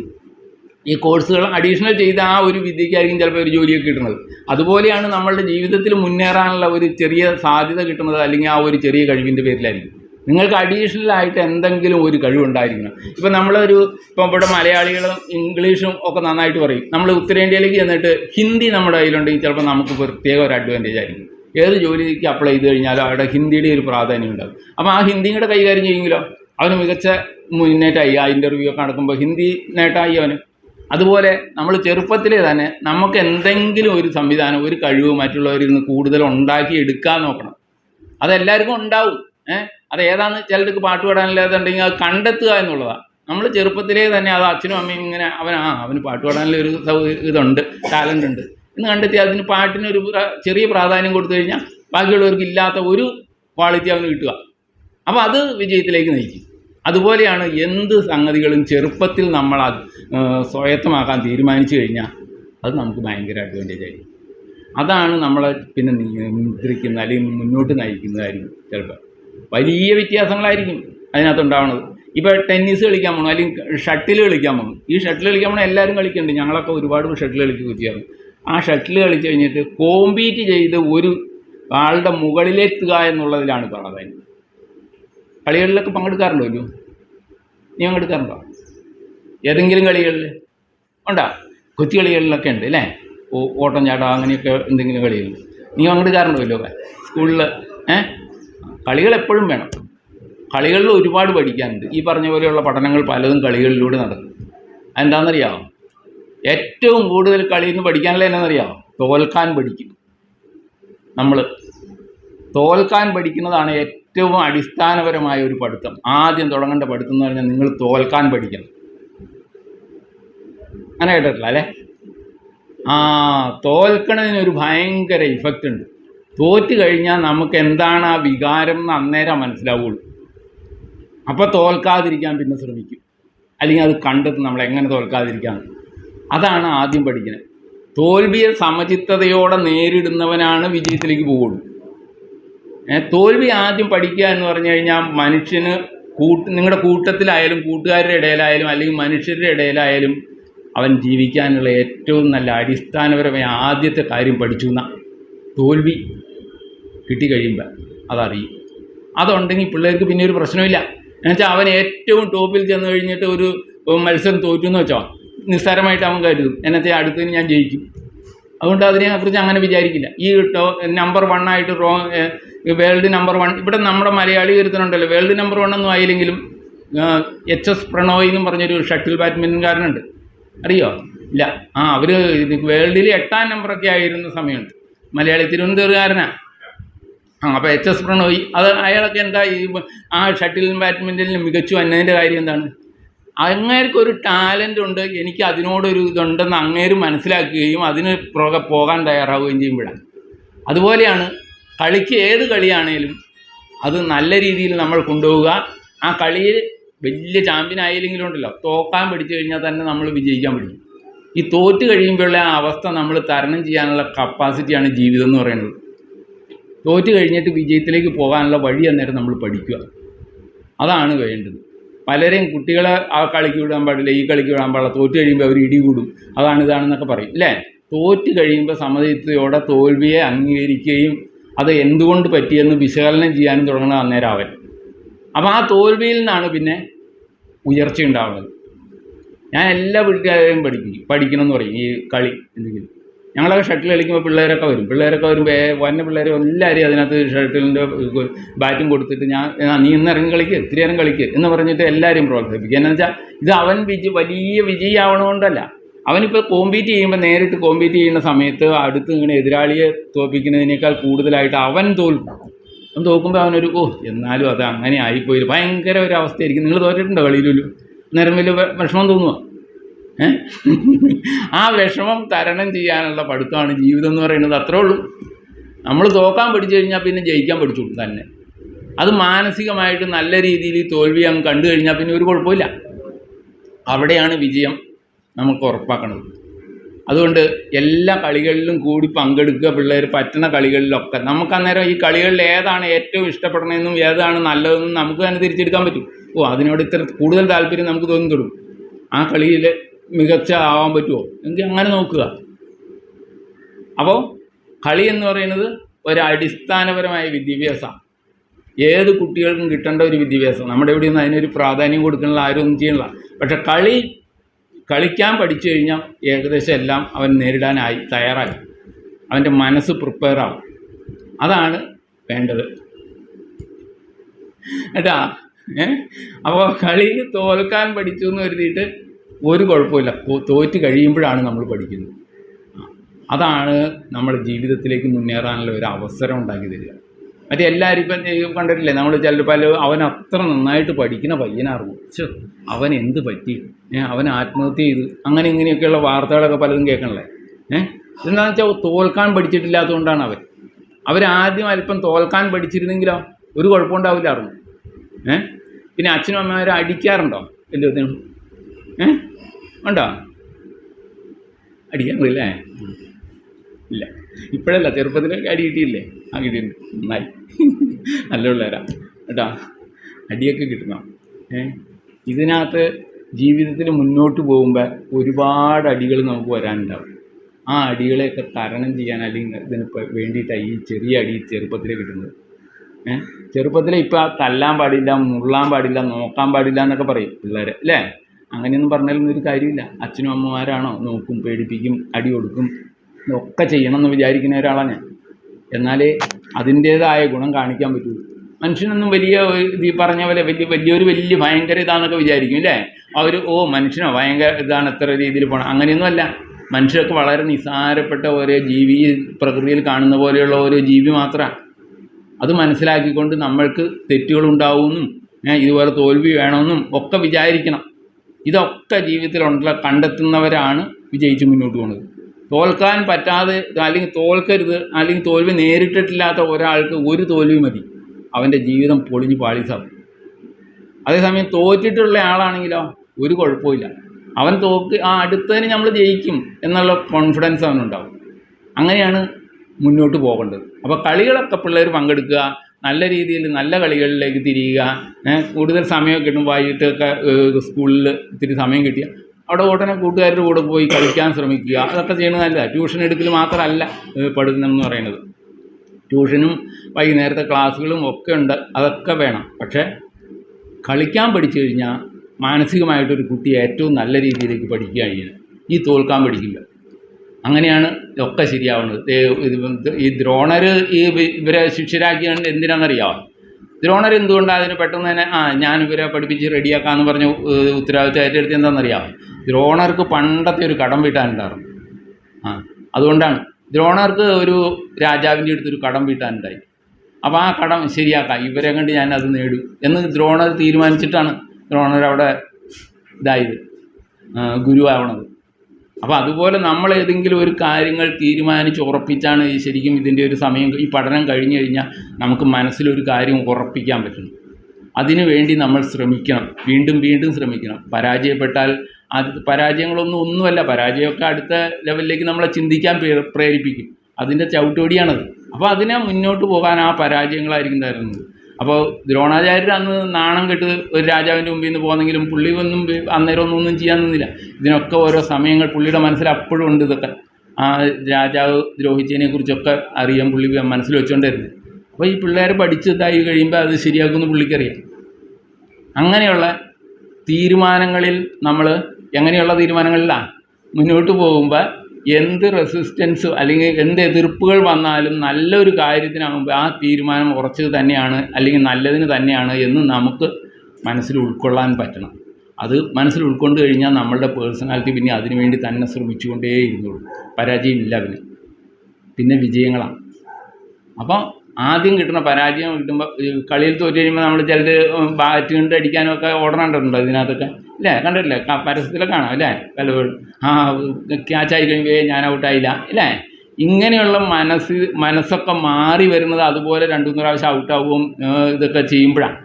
ഈ കോഴ്സുകൾ അഡീഷണൽ ചെയ്ത ആ ഒരു വിദ്യയ്ക്കായിരിക്കും ചിലപ്പോൾ ഒരു ജോലിയൊക്കെ കിട്ടുന്നത്. അതുപോലെയാണ് നമ്മളുടെ ജീവിതത്തിൽ മുന്നേറാനുള്ള ഒരു ചെറിയ സാധ്യത കിട്ടുന്നത് അല്ലെങ്കിൽ ആ ഒരു ചെറിയ കഴിവിന്റെ പേരിലായിരിക്കും. നിങ്ങൾക്ക് അഡീഷണൽ ആയിട്ട് എന്തെങ്കിലും ഒരു കഴിവുണ്ടായിരിക്കണം. ഇപ്പം നമ്മളൊരു ഇപ്പം ഇവിടെ മലയാളികളും ഇംഗ്ലീഷും ഒക്കെ നന്നായിട്ട് പറയും. നമ്മൾ ഉത്തരേന്ത്യയിലേക്ക് ചെന്നിട്ട് ഹിന്ദി നമ്മുടെ കയ്യിലുണ്ടെങ്കിൽ ചിലപ്പോൾ നമുക്ക് പ്രത്യേക ഒരു അഡ്വാന്റേജ് ആയിരിക്കും. ഏത് ജോലിക്ക് അപ്ലൈ ചെയ്ത് കഴിഞ്ഞാലും അവിടെ ഹിന്ദിയുടെ ഒരു പ്രാധാന്യം ഉണ്ടാകും. അപ്പോൾ ആ ഹിന്ദിയും കൂടെ കൈകാര്യം ചെയ്യുമെങ്കിലോ അവന് മികച്ച മുന്നേറ്റമായി ആ ഇന്റർവ്യൂ ഒക്കെ നടക്കുമ്പോൾ ഹിന്ദി നേട്ടമായി അവന്? അതുപോലെ നമ്മൾ ചെറുപ്പത്തിലേ തന്നെ നമുക്ക് എന്തെങ്കിലും ഒരു സംവിധാനം ഒരു കഴിവ് മറ്റുള്ളവരിൽ നിന്ന് കൂടുതൽ ഉണ്ടാക്കി എടുക്കാൻ നോക്കണം. അതെല്ലാവർക്കും ഉണ്ടാവും. ഏഹ് അത് ഏതാന്ന് ചിലർക്ക് പാട്ട് പാടാനില്ലാത്തണ്ടെങ്കിൽ അത് കണ്ടെത്തുക എന്നുള്ളതാണ്. നമ്മൾ ചെറുപ്പത്തിലേ തന്നെ അത് അച്ഛനും അമ്മയും ഇങ്ങനെ അവൻ ആ അവന് പാട്ട് പാടാനുള്ള ഒരു സൗ- ഇതുണ്ട് ടാലന്റ് ഉണ്ട്. എന്ന് കണ്ടെത്തി അതിന് പാട്ടിന് ഒരു ചെറിയ പ്രാധാന്യം കൊടുത്തു കഴിഞ്ഞാൽ ബാക്കിയുള്ളവർക്ക് ഇല്ലാത്ത ഒരു ക്വാളിറ്റി അവന് കിട്ടുക. അപ്പോൾ അത് വിജയത്തിലേക്ക് നയിക്കും. അതുപോലെയാണ് എന്ത് സംഗതികളും ചെറുപ്പത്തിൽ നമ്മൾ സ്വായത്തമാക്കാൻ തീരുമാനിച്ചു കഴിഞ്ഞാൽ അത് നമുക്ക് ഭയങ്കര അഡ്വാന്റേജ് ആയിരിക്കും. അതാണ് നമ്മളെ പിന്നെ നിയന്ത്രിക്കുന്ന അല്ലെങ്കിൽ മുന്നോട്ട് നയിക്കുന്നതായിരിക്കും ചിലപ്പോൾ വലിയ വ്യത്യാസങ്ങളായിരിക്കും അതിനകത്തുണ്ടാവുന്നത് ഇപ്പോൾ ടെന്നീസ് കളിക്കാൻ പോകണം അല്ലെങ്കിൽ ഷട്ടിൽ കളിക്കാൻ പോകണം ഈ ഷട്ടിൽ കളിക്കാൻ പോകണം എല്ലാവരും കളിക്കുന്നുണ്ട് ഞങ്ങളൊക്കെ ഒരുപാട് ഷട്ടിൽ കളിക്കുക ചെയ്യാറ് ആ ഷട്ടിൽ കളിച്ച് കഴിഞ്ഞിട്ട് കോമ്പീറ്റ് ചെയ്ത് ഒരു ആളുടെ മുകളിലെത്തുക എന്നുള്ളതിലാണ് പ്രാധാന്യം കളികളിലൊക്കെ പങ്കെടുക്കാറുണ്ടോ ഒരു നീ പങ്കെടുക്കാറുണ്ടോ? ഏതെങ്കിലും കളികളിൽ ഉണ്ടോ? കൊച്ചു കളികളിലൊക്കെ ഉണ്ട് അല്ലേ? ഓട്ടം ചാട്ടം അങ്ങനെയൊക്കെ എന്തെങ്കിലും കളികൾ നീ പങ്കെടുക്കാറുണ്ടോ കയറണമല്ലോ സ്കൂളിൽ ഏ? കളികൾ എപ്പോഴും വേണം. കളികളിൽ ഒരുപാട് പഠിക്കാനുണ്ട്. ഈ പറഞ്ഞ പോലെയുള്ള പഠനങ്ങൾ പലതും കളികളിലൂടെ നടക്കും. അതെന്താണെന്നറിയാമോ ഏറ്റവും കൂടുതൽ കളിയിൽ നിന്ന് പഠിക്കാനുള്ള എന്നാണെന്നറിയാമോ തോൽക്കാൻ പഠിക്കും. നമ്മൾ തോൽക്കാൻ പഠിക്കുന്നതാണ് ഏറ്റവും അടിസ്ഥാനപരമായ ഒരു പഠിത്തം. ആദ്യം തുടങ്ങേണ്ട പഠിത്തം എന്ന് പറഞ്ഞാൽ നിങ്ങൾ തോൽക്കാൻ പഠിക്കണം. അങ്ങനെ കേട്ടിട്ടില്ല അല്ലേ? ആ തോൽക്കണതിന് ഒരു ഭയങ്കര ഇഫക്റ്റ് ഉണ്ട്. തോറ്റ് കഴിഞ്ഞാൽ നമുക്ക് എന്താണ് ആ വികാരം എന്ന് അന്നേരം മനസ്സിലാവുള്ളൂ. അപ്പോൾ തോൽക്കാതിരിക്കാൻ പിന്നെ ശ്രമിക്കും. അല്ലെങ്കിൽ അത് കണ്ടെത്തും നമ്മൾ എങ്ങനെ തോൽക്കാതിരിക്കാൻ അതാണ് ആദ്യം പഠിക്കുന്നത് തോൽവിയെ സമചിത്തതയോടെ നേരിടുന്നവനാണ് വിജയത്തിലേക്ക് പോവുള്ളൂ ഏ, തോൽവി ആദ്യം പഠിക്കുക എന്ന് പറഞ്ഞു കഴിഞ്ഞാൽ മനുഷ്യന് കൂട്ട് നിങ്ങളുടെ കൂട്ടത്തിലായാലും കൂട്ടുകാരുടെ ഇടയിലായാലും അല്ലെങ്കിൽ മനുഷ്യരുടെ ഇടയിലായാലും അവൻ ജീവിക്കാനുള്ള ഏറ്റവും നല്ല അടിസ്ഥാനപരമായ ആദ്യത്തെ കാര്യം പഠിച്ചു എന്ന. തോൽവി കിട്ടിക്കഴിയുമ്പോൾ അതറിയും. അതുണ്ടെങ്കിൽ പിള്ളേർക്ക് പിന്നെ ഒരു പ്രശ്നമില്ല. എന്നുവെച്ചാൽ അവൻ ഏറ്റവും ടോപ്പിൽ ചെന്ന് കഴിഞ്ഞിട്ട് ഒരു മത്സരം തോറ്റു എന്ന് വെച്ചോ? നിസ്സാരമായിട്ട് അവൻ കരുതും. എന്നത്തെ അടുത്തതിന് ഞാൻ ജയിക്കും. അതുകൊണ്ട് അതിനെക്കുറിച്ച് അങ്ങനെ വിചാരിക്കില്ല. ഈ നമ്പർ വണ്ണായിട്ട് ആയിട്ട് റോ വേൾഡ് നമ്പർ വൺ. ഇവിടെ നമ്മുടെ മലയാളി ഒരുത്തനുണ്ടല്ലോ. വേൾഡ് നമ്പർ വൺ ഒന്നും ആയില്ലെങ്കിലും എച്ച് എസ് പ്രണോയ് എന്നും പറഞ്ഞൊരു ഷട്ടിൽ ബാഡ്മിന്റൺകാരനുണ്ട് അറിയോ? ഇല്ല. ആ അവർ വേൾഡിൽ എട്ടാം നമ്പറൊക്കെ ആയിരുന്ന സമയമുണ്ട്. മലയാളി തിരുവനന്തപുരക്കാരനാണ് ആ അപ്പോൾ എച്ച് എസ് പ്രണോയ് അത് അയാളൊക്കെ എന്താ ഈ ആ ഷട്ടിൽ ബാഡ്മിന്റനിൽ മികച്ചു എന്നതിന്റെ കാര്യം എന്താണ്? അങ്ങേർക്ക് ഒരു ടാലന്റ് ഉണ്ട് എനിക്ക് അതിനോടൊരു ഇതുണ്ടെന്ന് അങ്ങേര് മനസ്സിലാക്കുകയും അതിന് പുറകെ പോകാൻ തയ്യാറാവുകയും ചെയ്യുമ്പോഴാണ് അതുപോലെയാണ് കളിക്ക് ഏത് കളിയാണേലും അത് നല്ല രീതിയിൽ നമ്മൾ കൊണ്ടുപോവുക. ആ കളിയിൽ വലിയ ചാമ്പ്യൻ ആയില്ലെങ്കിലും ഉണ്ടല്ലോ തോക്കാൻ പിടിച്ചു കഴിഞ്ഞാൽ തന്നെ നമ്മൾ വിജയിക്കാൻ പഠിക്കും. ഈ തോറ്റ് കഴിയുമ്പോഴുള്ള ആ അവസ്ഥ നമ്മൾ തരണം ചെയ്യാനുള്ള കപ്പാസിറ്റിയാണ് ജീവിതം എന്ന് പറയുന്നത്. തോറ്റ് കഴിഞ്ഞിട്ട് വിജയത്തിലേക്ക് പോകാനുള്ള വഴി അന്നേരം നമ്മൾ പഠിക്കുക. അതാണ് വേണ്ടത്. പലരെയും കുട്ടികളെ ആ കളിക്ക് വിടാൻ പാടില്ല ഈ കളിക്ക് വിടാൻ പാടില്ല തോറ്റ് കഴിയുമ്പോൾ അവർ ഇടി കൂടും. അതാണ് ഇതാണെന്നൊക്കെ പറയും. അല്ലേ തോറ്റ് കഴിയുമ്പോൾ സമചിത്തയോടെ തോൽവിയെ അംഗീകരിക്കുകയും അത് എന്തുകൊണ്ട് പറ്റിയെന്ന് വിശകലനം ചെയ്യാനും തുടങ്ങുന്ന അന്നേരം അവൻ അപ്പോൾ ആ തോൽവിയിൽ നിന്നാണ് പിന്നെ ഉയർച്ച ഉണ്ടാവുന്നത്. ഞാൻ എല്ലാ വീട്ടുകാരെയും പഠിക്കും പഠിക്കണം എന്ന് പറയും ഈ കളി എന്തെങ്കിലും. ഞങ്ങളൊക്കെ ഷട്ടിൽ കളിക്കുമ്പോൾ പിള്ളേരൊക്കെ വരും. പിള്ളേരൊക്കെ വരുമ്പോൾ വന്ന പിള്ളേരെ എല്ലാവരെയും അതിനകത്ത് ഷട്ടിലിന്റെ ബാറ്റും കൊടുത്തിട്ട് ഞാൻ നീ ഇന്ന് ഇറങ്ങി കളിക്ക് ഇത്തിരി നേരം കളിക്ക് എന്ന് പറഞ്ഞിട്ട് എല്ലാവരെയും പ്രോത്സാഹിപ്പിക്കുക എന്നു വെച്ചാൽ ഇത് അവൻ വിജയ വലിയ വിജയമാവണതുകൊണ്ടല്ല അവനിപ്പോൾ കോമ്പീറ്റ് ചെയ്യുമ്പോൾ നേരിട്ട് കോമ്പീറ്റ് ചെയ്യുന്ന സമയത്ത് അടുത്ത് ഇങ്ങനെ എതിരാളിയെ തോൽപ്പിക്കുന്നതിനേക്കാൾ കൂടുതലായിട്ട് അവൻ തോൽക്കും. അവൻ തോൽക്കുമ്പോൾ അവനൊരു ഓ എന്നാലും അത് അങ്ങനെ ആയിപ്പോയി ഭയങ്കര ഒരു അവസ്ഥയായിരിക്കും. നിങ്ങൾ തോറ്റിട്ടുണ്ടോ കളിയിലൊരു നേരം വലിയ വിഷമം തോന്നുക ആ വിഷമം തരണം ചെയ്യാനുള്ള പഠിത്തമാണ് ജീവിതം എന്ന് പറയുന്നത് അത്രേ ഉള്ളൂ. നമ്മൾ തോക്കാൻ പഠിച്ചു കഴിഞ്ഞാൽ പിന്നെ ജയിക്കാൻ പഠിച്ചു തന്നെ. അത് മാനസികമായിട്ട് നല്ല രീതിയിൽ തോൽവി അങ്ങ് കണ്ടു കഴിഞ്ഞാൽ പിന്നെ ഒരു കുഴപ്പമില്ല. അവിടെയാണ് വിജയം. നമുക്ക് ഉറപ്പാക്കണം അതുകൊണ്ട് എല്ലാ കളികളിലും കൂടി പങ്കെടുക്കുക പിള്ളേർ പറ്റുന്ന കളികളിലൊക്കെ. നമുക്ക് അന്നേരം ഈ കളികളിൽ ഏതാണ് ഏറ്റവും ഇഷ്ടപ്പെടണമെന്നും ഏതാണ് നല്ലതെന്നും നമുക്ക് തന്നെ തിരിച്ചെടുക്കാൻ പറ്റും. ഓ അതിനോട് ഇത്ര കൂടുതൽ താല്പര്യം നമുക്ക് തോന്നി ആ കളിയിൽ മികച്ച ആവാൻ പറ്റുമോ? എങ്കിൽ അങ്ങനെ നോക്കുക. അപ്പോൾ കളി എന്ന് പറയുന്നത് ഒരു അടിസ്ഥാനപരമായ വിദ്യാഭ്യാസമാണ് ഏത് കുട്ടികൾക്കും കിട്ടേണ്ട ഒരു വിദ്യാഭ്യാസം. നമ്മുടെ ഇവിടെയൊന്നും അതിനൊരു പ്രാധാന്യം കൊടുക്കണില്ല ആരും ഒന്നും ചെയ്യണില്ല. പക്ഷെ കളി കളിക്കാൻ പഠിച്ചു കഴിഞ്ഞാൽ ഏകദേശം എല്ലാം അവൻ നേരിടാനായി തയ്യാറായി. അവന്റെ മനസ്സ് പ്രിപ്പയർ ആവും. അതാണ് വേണ്ടത്. കേട്ടാ ഏ? അപ്പോൾ കളിയിൽ തോൽക്കാൻ പഠിച്ചു എന്ന് കരുതിയിട്ട് ഒരു കുഴപ്പമില്ല. തോറ്റ് കഴിയുമ്പോഴാണ് നമ്മൾ പഠിക്കുന്നത്. അതാണ് നമ്മുടെ ജീവിതത്തിലേക്ക് മുന്നേറാനുള്ള ഒരു അവസരം ഉണ്ടാക്കി തരിക. മറ്റേ എല്ലാവരും ഇപ്പം കണ്ടിട്ടില്ലേ? നമ്മൾ ചിലപ്പോൾ അവൻ അത്ര നന്നായിട്ട് പഠിക്കുന്ന പയ്യനായിരുന്നു ചോ അവൻ എന്ത് പറ്റി? അവൻ ആത്മഹത്യ ചെയ്തു. അങ്ങനെ ഇങ്ങനെയൊക്കെയുള്ള വാർത്തകളൊക്കെ പലതും കേൾക്കണല്ലേ? ഏഹ് എന്താണെന്ന് വെച്ചാൽ തോൽക്കാൻ പഠിച്ചിട്ടില്ലാത്തതുകൊണ്ടാണ് അവൻ. അവരാദ്യം അല്പം തോൽക്കാൻ പഠിച്ചിരുന്നെങ്കിലോ ഒരു കുഴപ്പമുണ്ടാവില്ലായിരുന്നു. ഏഹ് പിന്നെ അച്ഛനും അമ്മമാരും അടിക്കാറുണ്ടോ? എല്ലാത്തിനും ഏഹ് ഉണ്ടോ? അടിക്കാറില്ലേ? ഇല്ല. ഇപ്പോഴല്ല ചെറുപ്പത്തിലൊക്കെ അടി കിട്ടിയില്ലേ? ആ കിട്ടിയിട്ടുണ്ട്. നന്നായി. നല്ല പിള്ളേരാ. കേട്ടോ? അടിയൊക്കെ കിട്ടണം ഏ? ഇതിനകത്ത് ജീവിതത്തിൽ മുന്നോട്ട് പോകുമ്പോൾ ഒരുപാട് അടികൾ നമുക്ക് വരാനുണ്ടാവും. ആ അടികളെയൊക്കെ തരണം ചെയ്യാൻ അല്ലെങ്കിൽ ഇതിന് വേണ്ടിയിട്ടാണ് ഈ ചെറിയ അടി ചെറുപ്പത്തിൽ കിട്ടുന്നത്. ഏ? ചെറുപ്പത്തിൽ ഇപ്പോൾ തല്ലാൻ പാടില്ല മുള്ളാൻ പാടില്ല നോക്കാൻ പാടില്ല എന്നൊക്കെ പറയും പിള്ളേർ അല്ലേ? അങ്ങനെയൊന്നും പറഞ്ഞാലൊന്നും ഒരു കാര്യമില്ല. അച്ഛനും അമ്മമാരാണോ? നോക്കും പേടിപ്പിക്കും അടി കൊടുക്കും. ഇതൊക്കെ ചെയ്യണമെന്ന് വിചാരിക്കുന്ന ഒരാളാണ് ഞാൻ. എന്നാലേ അതിന്റേതായ ഗുണം കാണിക്കാൻ പറ്റുള്ളൂ മനുഷ്യനൊന്നും വലിയ ഈ പറഞ്ഞ പോലെ വലിയ വലിയൊരു വലിയ ഭയങ്കര ഇതാണെന്നൊക്കെ വിചാരിക്കും അല്ലേ? അവർ ഓ മനുഷ്യനോ ഭയങ്കര ഇതാണ് എത്ര രീതിയിൽ പോകണം അങ്ങനെയൊന്നുമല്ല മനുഷ്യരൊക്കെ വളരെ നിസ്സാരപ്പെട്ട ഓരോ ജീവി പ്രകൃതിയിൽ കാണുന്ന പോലെയുള്ള ഓരോ ജീവി മാത്രമാണ് അത് മനസ്സിലാക്കിക്കൊണ്ട് നമ്മൾക്ക് തെറ്റുകളുണ്ടാവുമെന്നും ഇതുപോലെ തോൽവി വേണമെന്നും ഒക്കെ വിചാരിക്കണം. ഇതൊക്കെ ജീവിതത്തിലുണ്ട കണ്ടെത്തുന്നവരാണ് വിജയിച്ച് മുന്നോട്ട് പോകുന്നത് തോൽക്കാൻ പറ്റാതെ അല്ലെങ്കിൽ തോൽക്കരുത് അല്ലെങ്കിൽ തോൽവി നേരിട്ടിട്ടില്ലാത്ത ഒരാൾക്ക് ഒരു തോൽവി മതി. അവന്റെ ജീവിതം പൊളിഞ്ഞ് പാളിസാവും അതേസമയം തോറ്റിട്ടുള്ള ആളാണെങ്കിലോ ഒരു കുഴപ്പമില്ല അവൻ തോക്ക് ആ അടുത്തതിന് നമ്മൾ ജയിക്കും എന്നുള്ള കോൺഫിഡൻസ് അവനുണ്ടാവും അങ്ങനെയാണ് മുന്നോട്ട് പോകേണ്ടത്. അപ്പോൾ കളികളൊക്കെ പിള്ളേർ പങ്കെടുക്കുക നല്ല രീതിയിൽ നല്ല കളികളിലേക്ക് തിരിയുക കൂടുതൽ സമയം കിട്ടും വൈകിട്ടൊക്കെ സ്കൂളിൽ ഇത്തിരി സമയം കിട്ടിയ അവിടെ ഓട്ടനെ കൂട്ടുകാരുടെ കൂടെ പോയി കളിക്കാൻ ശ്രമിക്കുക. അതൊക്കെ ചെയ്യുന്നത് നല്ലതാണ് ട്യൂഷൻ എടുക്കൽ മാത്രമല്ല പഠിത്തം എന്ന് പറയുന്നത്. ട്യൂഷനും വൈകുന്നേരത്തെ ക്ലാസ്സുകളും ഒക്കെ ഉണ്ട്. അതൊക്കെ വേണം. പക്ഷേ കളിക്കാൻ പഠിച്ചു കഴിഞ്ഞാൽ മാനസികമായിട്ടൊരു കുട്ടി ഏറ്റവും നല്ല രീതിയിലേക്ക് പഠിക്കുക കഴിഞ്ഞാൽ ഈ തോൽക്കാൻ പഠിക്കില്ല. അങ്ങനെയാണ് ഒക്കെ ശരിയാവുന്നത്. ഈ ദ്രോണർ ഈ ഇവ- ഇവരെ ശിക്ഷരാക്കിയാണ് എന്തിനാണെന്നറിയാമോ ദ്രോണർ എന്തുകൊണ്ടാണ് അതിന് പെട്ടെന്ന് തന്നെ ആ ഞാൻ ഇവരെ പഠിപ്പിച്ച് റെഡിയാക്കാമെന്ന് പറഞ്ഞ് ഉത്തരവാദിത്വം ഏറ്റെടുത്ത് എന്താണെന്നറിയാം ദ്രോണർക്ക് പണ്ടത്തെ ഒരു കടം വീട്ടാനുണ്ടായിരുന്നു. ആ അതുകൊണ്ടാണ്. ദ്രോണർക്ക് ഒരു രാജാവിന്റെ അടുത്തൊരു കടം വീട്ടാനുണ്ടായി. അപ്പോൾ ആ കടം ശരിയാക്കാം ഇവരെ കണ്ട് ഞാൻ അത് നേടും എന്ന് ദ്രോണർ തീരുമാനിച്ചിട്ടാണ് ദ്രോണർ അവിടെ ഇതായത്. ഗുരുവാവണത്. അപ്പോൾ അതുപോലെ നമ്മൾ ഏതെങ്കിലും ഒരു കാര്യങ്ങൾ തീരുമാനിച്ച് ഉറപ്പിച്ചാണ് ശരിക്കും ഇതിന്റെ ഒരു സമയം ഈ പഠനം കഴിഞ്ഞു കഴിഞ്ഞാൽ നമുക്ക് മനസ്സിലൊരു കാര്യം ഉറപ്പിക്കാൻ പറ്റും. അതിനു വേണ്ടി നമ്മൾ ശ്രമിക്കണം. വീണ്ടും വീണ്ടും ശ്രമിക്കണം. പരാജയപ്പെട്ടാൽ അത് പരാജയങ്ങളൊന്നും ഒന്നുമല്ല. പരാജയമൊക്കെ അടുത്ത ലെവലിലേക്ക് നമ്മളെ ചിന്തിക്കാൻ പ്രേരിപ്പിക്കും. അതിന്റെ ചവിട്ടോടിയാണത് അപ്പോൾ അതിനെ മുന്നോട്ട് പോകാൻ ആ പരാജയങ്ങളായിരിക്കും തരുന്നത്. അപ്പോൾ ദ്രോണാചാര്യർ അന്ന് നാണം കെട്ട് ഒരു രാജാവിന്റെ മുമ്പിൽ നിന്ന് പോകുന്നെങ്കിലും പുള്ളി ഒന്നും അന്നേരം ഒന്നും ഒന്നും ചെയ്യാൻ നിന്നില്ല. ഇതിനൊക്കെ ഓരോ സമയങ്ങൾ പുള്ളിയുടെ മനസ്സിൽ അപ്പോഴും ഉണ്ട് ഇതൊക്കെ. ആ രാജാവ് ദ്രോഹിച്ചതിനെ കുറിച്ചൊക്കെ അറിയാൻ പുള്ളി മനസ്സിൽ വെച്ചുകൊണ്ടിരുന്നത് അപ്പോൾ ഈ പിള്ളേർ പഠിച്ചതായി കഴിയുമ്പോൾ അത് ശരിയാക്കുമെന്ന് പുള്ളിക്കറിയാം. അങ്ങനെയുള്ള തീരുമാനങ്ങളിൽ നമ്മൾ എങ്ങനെയുള്ള തീരുമാനങ്ങളിലാണ് മുന്നോട്ട് പോകുമ്പോൾ എന്ത് റെസിസ്റ്റൻസ് അല്ലെങ്കിൽ എന്ത് എതിർപ്പുകൾ വന്നാലും നല്ലൊരു കാര്യത്തിനാകുമ്പോൾ ആ തീരുമാനം ഉറച്ചത് തന്നെയാണ് അല്ലെങ്കിൽ നല്ലതിന് തന്നെയാണ് എന്ന് നമുക്ക് മനസ്സിൽ ഉൾക്കൊള്ളാൻ പറ്റണം. അത് മനസ്സിൽ ഉൾക്കൊണ്ട് കഴിഞ്ഞാൽ നമ്മളുടെ പേഴ്സണാലിറ്റി പിന്നെ അതിനു വേണ്ടി തന്നെ ശ്രമിച്ചുകൊണ്ടേ ഇരുന്നുള്ളൂ പരാജയമില്ല പിന്നെ പിന്നെ വിജയങ്ങളാണ്. അപ്പോൾ ആദ്യം കിട്ടുന്ന പരാജയം കിട്ടുമ്പോൾ കളിയിൽ തോറ്റു കഴിയുമ്പോൾ നമ്മൾ ചിലർ ബാറ്റ് കൊണ്ട് അടിക്കാനും ഒക്കെ ഓടണുണ്ടോ ഇതിനകത്തൊക്കെ? ഇല്ലേ? കണ്ടിട്ടില്ലേ? പരസ്യത്തിലൊക്കെ കാണാം അല്ലേ പലപ്പോഴും ആ ക്യാച്ചായി കഴിയുമ്പോൾ ഞാൻ ഔട്ടായില്ല ഇല്ലേ? ഇങ്ങനെയുള്ള മനസ്സ് മനസ്സൊക്കെ മാറി വരുന്നത് അതുപോലെ രണ്ടു മൂന്ന് പ്രാവശ്യം ഔട്ടാവും ഇതൊക്കെ ചെയ്യുമ്പോഴാണ്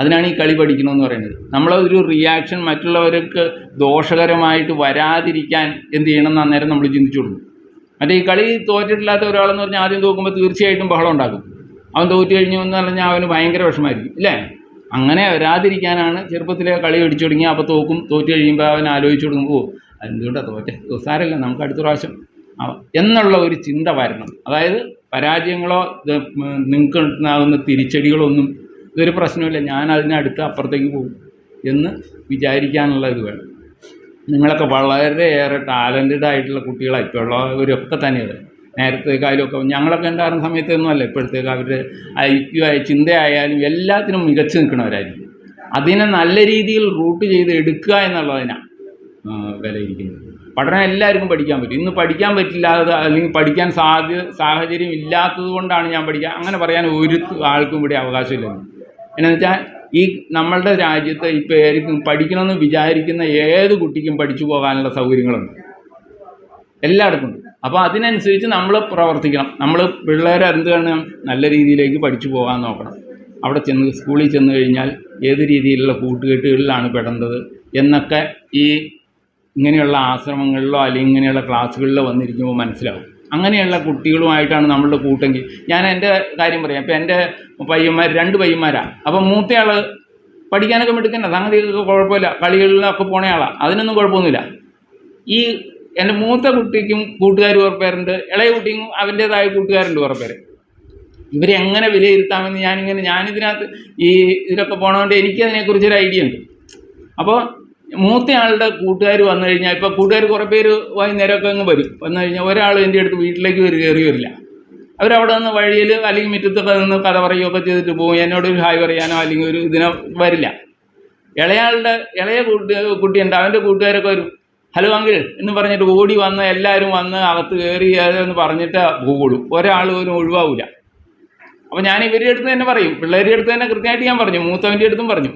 അതിനാണ് ഈ കളി പഠിക്കണമെന്ന് പറയുന്നത്. നമ്മളൊരു റിയാക്ഷൻ മറ്റുള്ളവർക്ക് ദോഷകരമായിട്ട് വരാതിരിക്കാൻ എന്ത് ചെയ്യണം എന്ന് അന്നേരം നമ്മൾ ചിന്തിച്ചു കൊടുക്കും. മറ്റേ ഈ കളി തോറ്റിട്ടില്ലാത്ത ഒരാളെന്ന് പറഞ്ഞാൽ ആദ്യം തോക്കുമ്പോൾ തീർച്ചയായിട്ടും ബഹളം ഉണ്ടാക്കും. അവൻ തോറ്റു കഴിഞ്ഞു എന്ന് പറഞ്ഞാൽ അവന് ഭയങ്കര വിഷമായിരിക്കും ഇല്ലേ? അങ്ങനെ വരാതിരിക്കാനാണ് ചെറുപ്പത്തിലെ കളി അടിച്ചു തുടങ്ങി അപ്പോൾ തോക്കും തോറ്റു കഴിയുമ്പോൾ അവൻ ആലോചിച്ചു തുടങ്ങും ഓ എന്തുകൊണ്ടാണ് തോറ്റ? സാരമില്ല നമുക്ക് അടുത്ത പ്രാവശ്യം. എന്നുള്ള ഒരു ചിന്ത വരണം. അതായത് പരാജയങ്ങളോ നിങ്ങൾക്ക് ഉണ്ടാകുന്ന തിരിച്ചടികളോ ഒന്നും ഇതൊരു പ്രശ്നമില്ല ഞാൻ അതിനടുത്ത് അപ്പുറത്തേക്ക് പോകും എന്ന് വിചാരിക്കാനുള്ള ഇത് വേണം. നിങ്ങളൊക്കെ വളരെയേറെ ടാലന്റഡ് ആയിട്ടുള്ള കുട്ടികളാണ് ഇപ്പോൾ ഉള്ളവരൊക്കെ തന്നെ നേരത്തെ നേരത്തേക്കായാലുമൊക്കെ ഞങ്ങളൊക്കെ ഉണ്ടായിരുന്ന സമയത്തൊന്നും അല്ല ഇപ്പോഴത്തേക്ക് അവരുടെ ക്യു ആയ ചിന്തയായാലും എല്ലാത്തിനും മികച്ചു നിൽക്കുന്നവരായിരിക്കും. അതിനെ നല്ല രീതിയിൽ റൂട്ട് ചെയ്ത് എടുക്കുക എന്നുള്ളതിനാണ് വിലയിരിക്കുന്നത്. പഠനം എല്ലാവർക്കും പഠിക്കാൻ പറ്റും. ഇന്ന് പഠിക്കാൻ പറ്റില്ലാതെ അല്ലെങ്കിൽ പഠിക്കാൻ സാധ്യ സാഹചര്യം ഇല്ലാത്തത് കൊണ്ടാണ് ഞാൻ പഠിക്കുക അങ്ങനെ പറയാൻ ഒരു ആൾക്കും ഇവിടെ അവകാശമില്ലെന്ന് എന്നു വെച്ചാൽ ഈ നമ്മളുടെ രാജ്യത്ത് ഇപ്പോൾ ആയിരിക്കും പഠിക്കണമെന്ന് വിചാരിക്കുന്ന ഏത് കുട്ടിക്കും പഠിച്ചു പോകാനുള്ള സൗകര്യങ്ങളുണ്ട്? എല്ലായിടത്തും ഉണ്ട്. അപ്പോൾ അതിനനുസരിച്ച് നമ്മൾ പ്രവർത്തിക്കണം. നമ്മൾ പിള്ളേരെ എന്ത് വേണം? നല്ല രീതിയിലേക്ക് പഠിച്ചു പോകാൻ നോക്കണം. അവിടെ ചെന്ന് സ്കൂളിൽ ചെന്ന് കഴിഞ്ഞാൽ ഏത് രീതിയിലുള്ള കൂട്ടുകെട്ടുകളിലാണ് പെടേണ്ടത് എന്നൊക്കെ ഈ ഇങ്ങനെയുള്ള ആശ്രമങ്ങളിലോ അല്ലെങ്കിൽ ഇങ്ങനെയുള്ള ക്ലാസ്സുകളിലോ വന്നിരിക്കുമ്പോൾ മനസ്സിലാവും. അങ്ങനെയുള്ള കുട്ടികളുമായിട്ടാണ് നമ്മളുടെ കൂട്ടെങ്കിൽ. ഞാൻ എന്റെ കാര്യം പറയാം. ഇപ്പം എന്റെ പയ്യന്മാർ രണ്ട് പയ്യന്മാരാണ് അപ്പം മൂത്തയാൾ പഠിക്കാനൊക്കെ മിടുക്കണ്ട സംഗതികൾക്ക് കുഴപ്പമില്ല. കളികളിലൊക്കെ പോണ ആളാണ് അതിനൊന്നും കുഴപ്പമൊന്നുമില്ല. ഈ എന്റെ മൂത്ത കുട്ടിക്കും കൂട്ടുകാർ കുറേ പേരുണ്ട് ഇളയ കുട്ടിക്കും അവന്റേതായ കൂട്ടുകാരുണ്ട് കുറേ പേര് ഇവരെങ്ങനെ വിലയിരുത്താമെന്ന് ഞാനിങ്ങനെ ഞാനിതിനകത്ത് ഈ ഇതിലൊക്കെ പോണതുകൊണ്ട് എനിക്കതിനെക്കുറിച്ചൊരു ഐഡിയ ഉണ്ട്. അപ്പോൾ മൂത്തയാളുടെ കൂട്ടുകാർ വന്നു കഴിഞ്ഞാൽ ഇപ്പോൾ കൂട്ടുകാർ കുറേ പേര് വൈകുന്നേരമൊക്കെ അങ്ങ് വരും. വന്നു കഴിഞ്ഞാൽ ഒരാൾ എന്റെ അടുത്ത് വീട്ടിലേക്ക് വരും കയറി വരില്ല. അവരവിടെ നിന്ന് വഴിയിൽ അല്ലെങ്കിൽ മുറ്റത്തൊക്കെ നിന്ന് കഥ പറയുകയൊക്കെ ചെയ്തിട്ട് പോകും. എന്നോട് ഒരു ഹായ് പറയാനോ അല്ലെങ്കിൽ ഒരു ഇതിനോ വരില്ല. ഇളയാളുടെ ഇളയ കൂട്ടി കുട്ടിയുണ്ട് അവന്റെ കൂട്ടുകാരൊക്കെ വരും. ഹലോ അങ്കിൾ എന്ന് പറഞ്ഞിട്ട് ഓടി വന്ന് എല്ലാവരും വന്ന് അകത്ത് കയറി എന്ന് പറഞ്ഞിട്ട് പോകുള്ളൂ ഒരാൾ പോലും ഒഴിവാവില്ല അപ്പോൾ ഞാൻ ഇവരുടെ അടുത്ത് തന്നെ പറയും. പിള്ളേരുടെ അടുത്ത് തന്നെ കൃത്യമായിട്ട് ഞാൻ പറഞ്ഞു. മൂത്തവന്റെ അടുത്തും പറഞ്ഞു.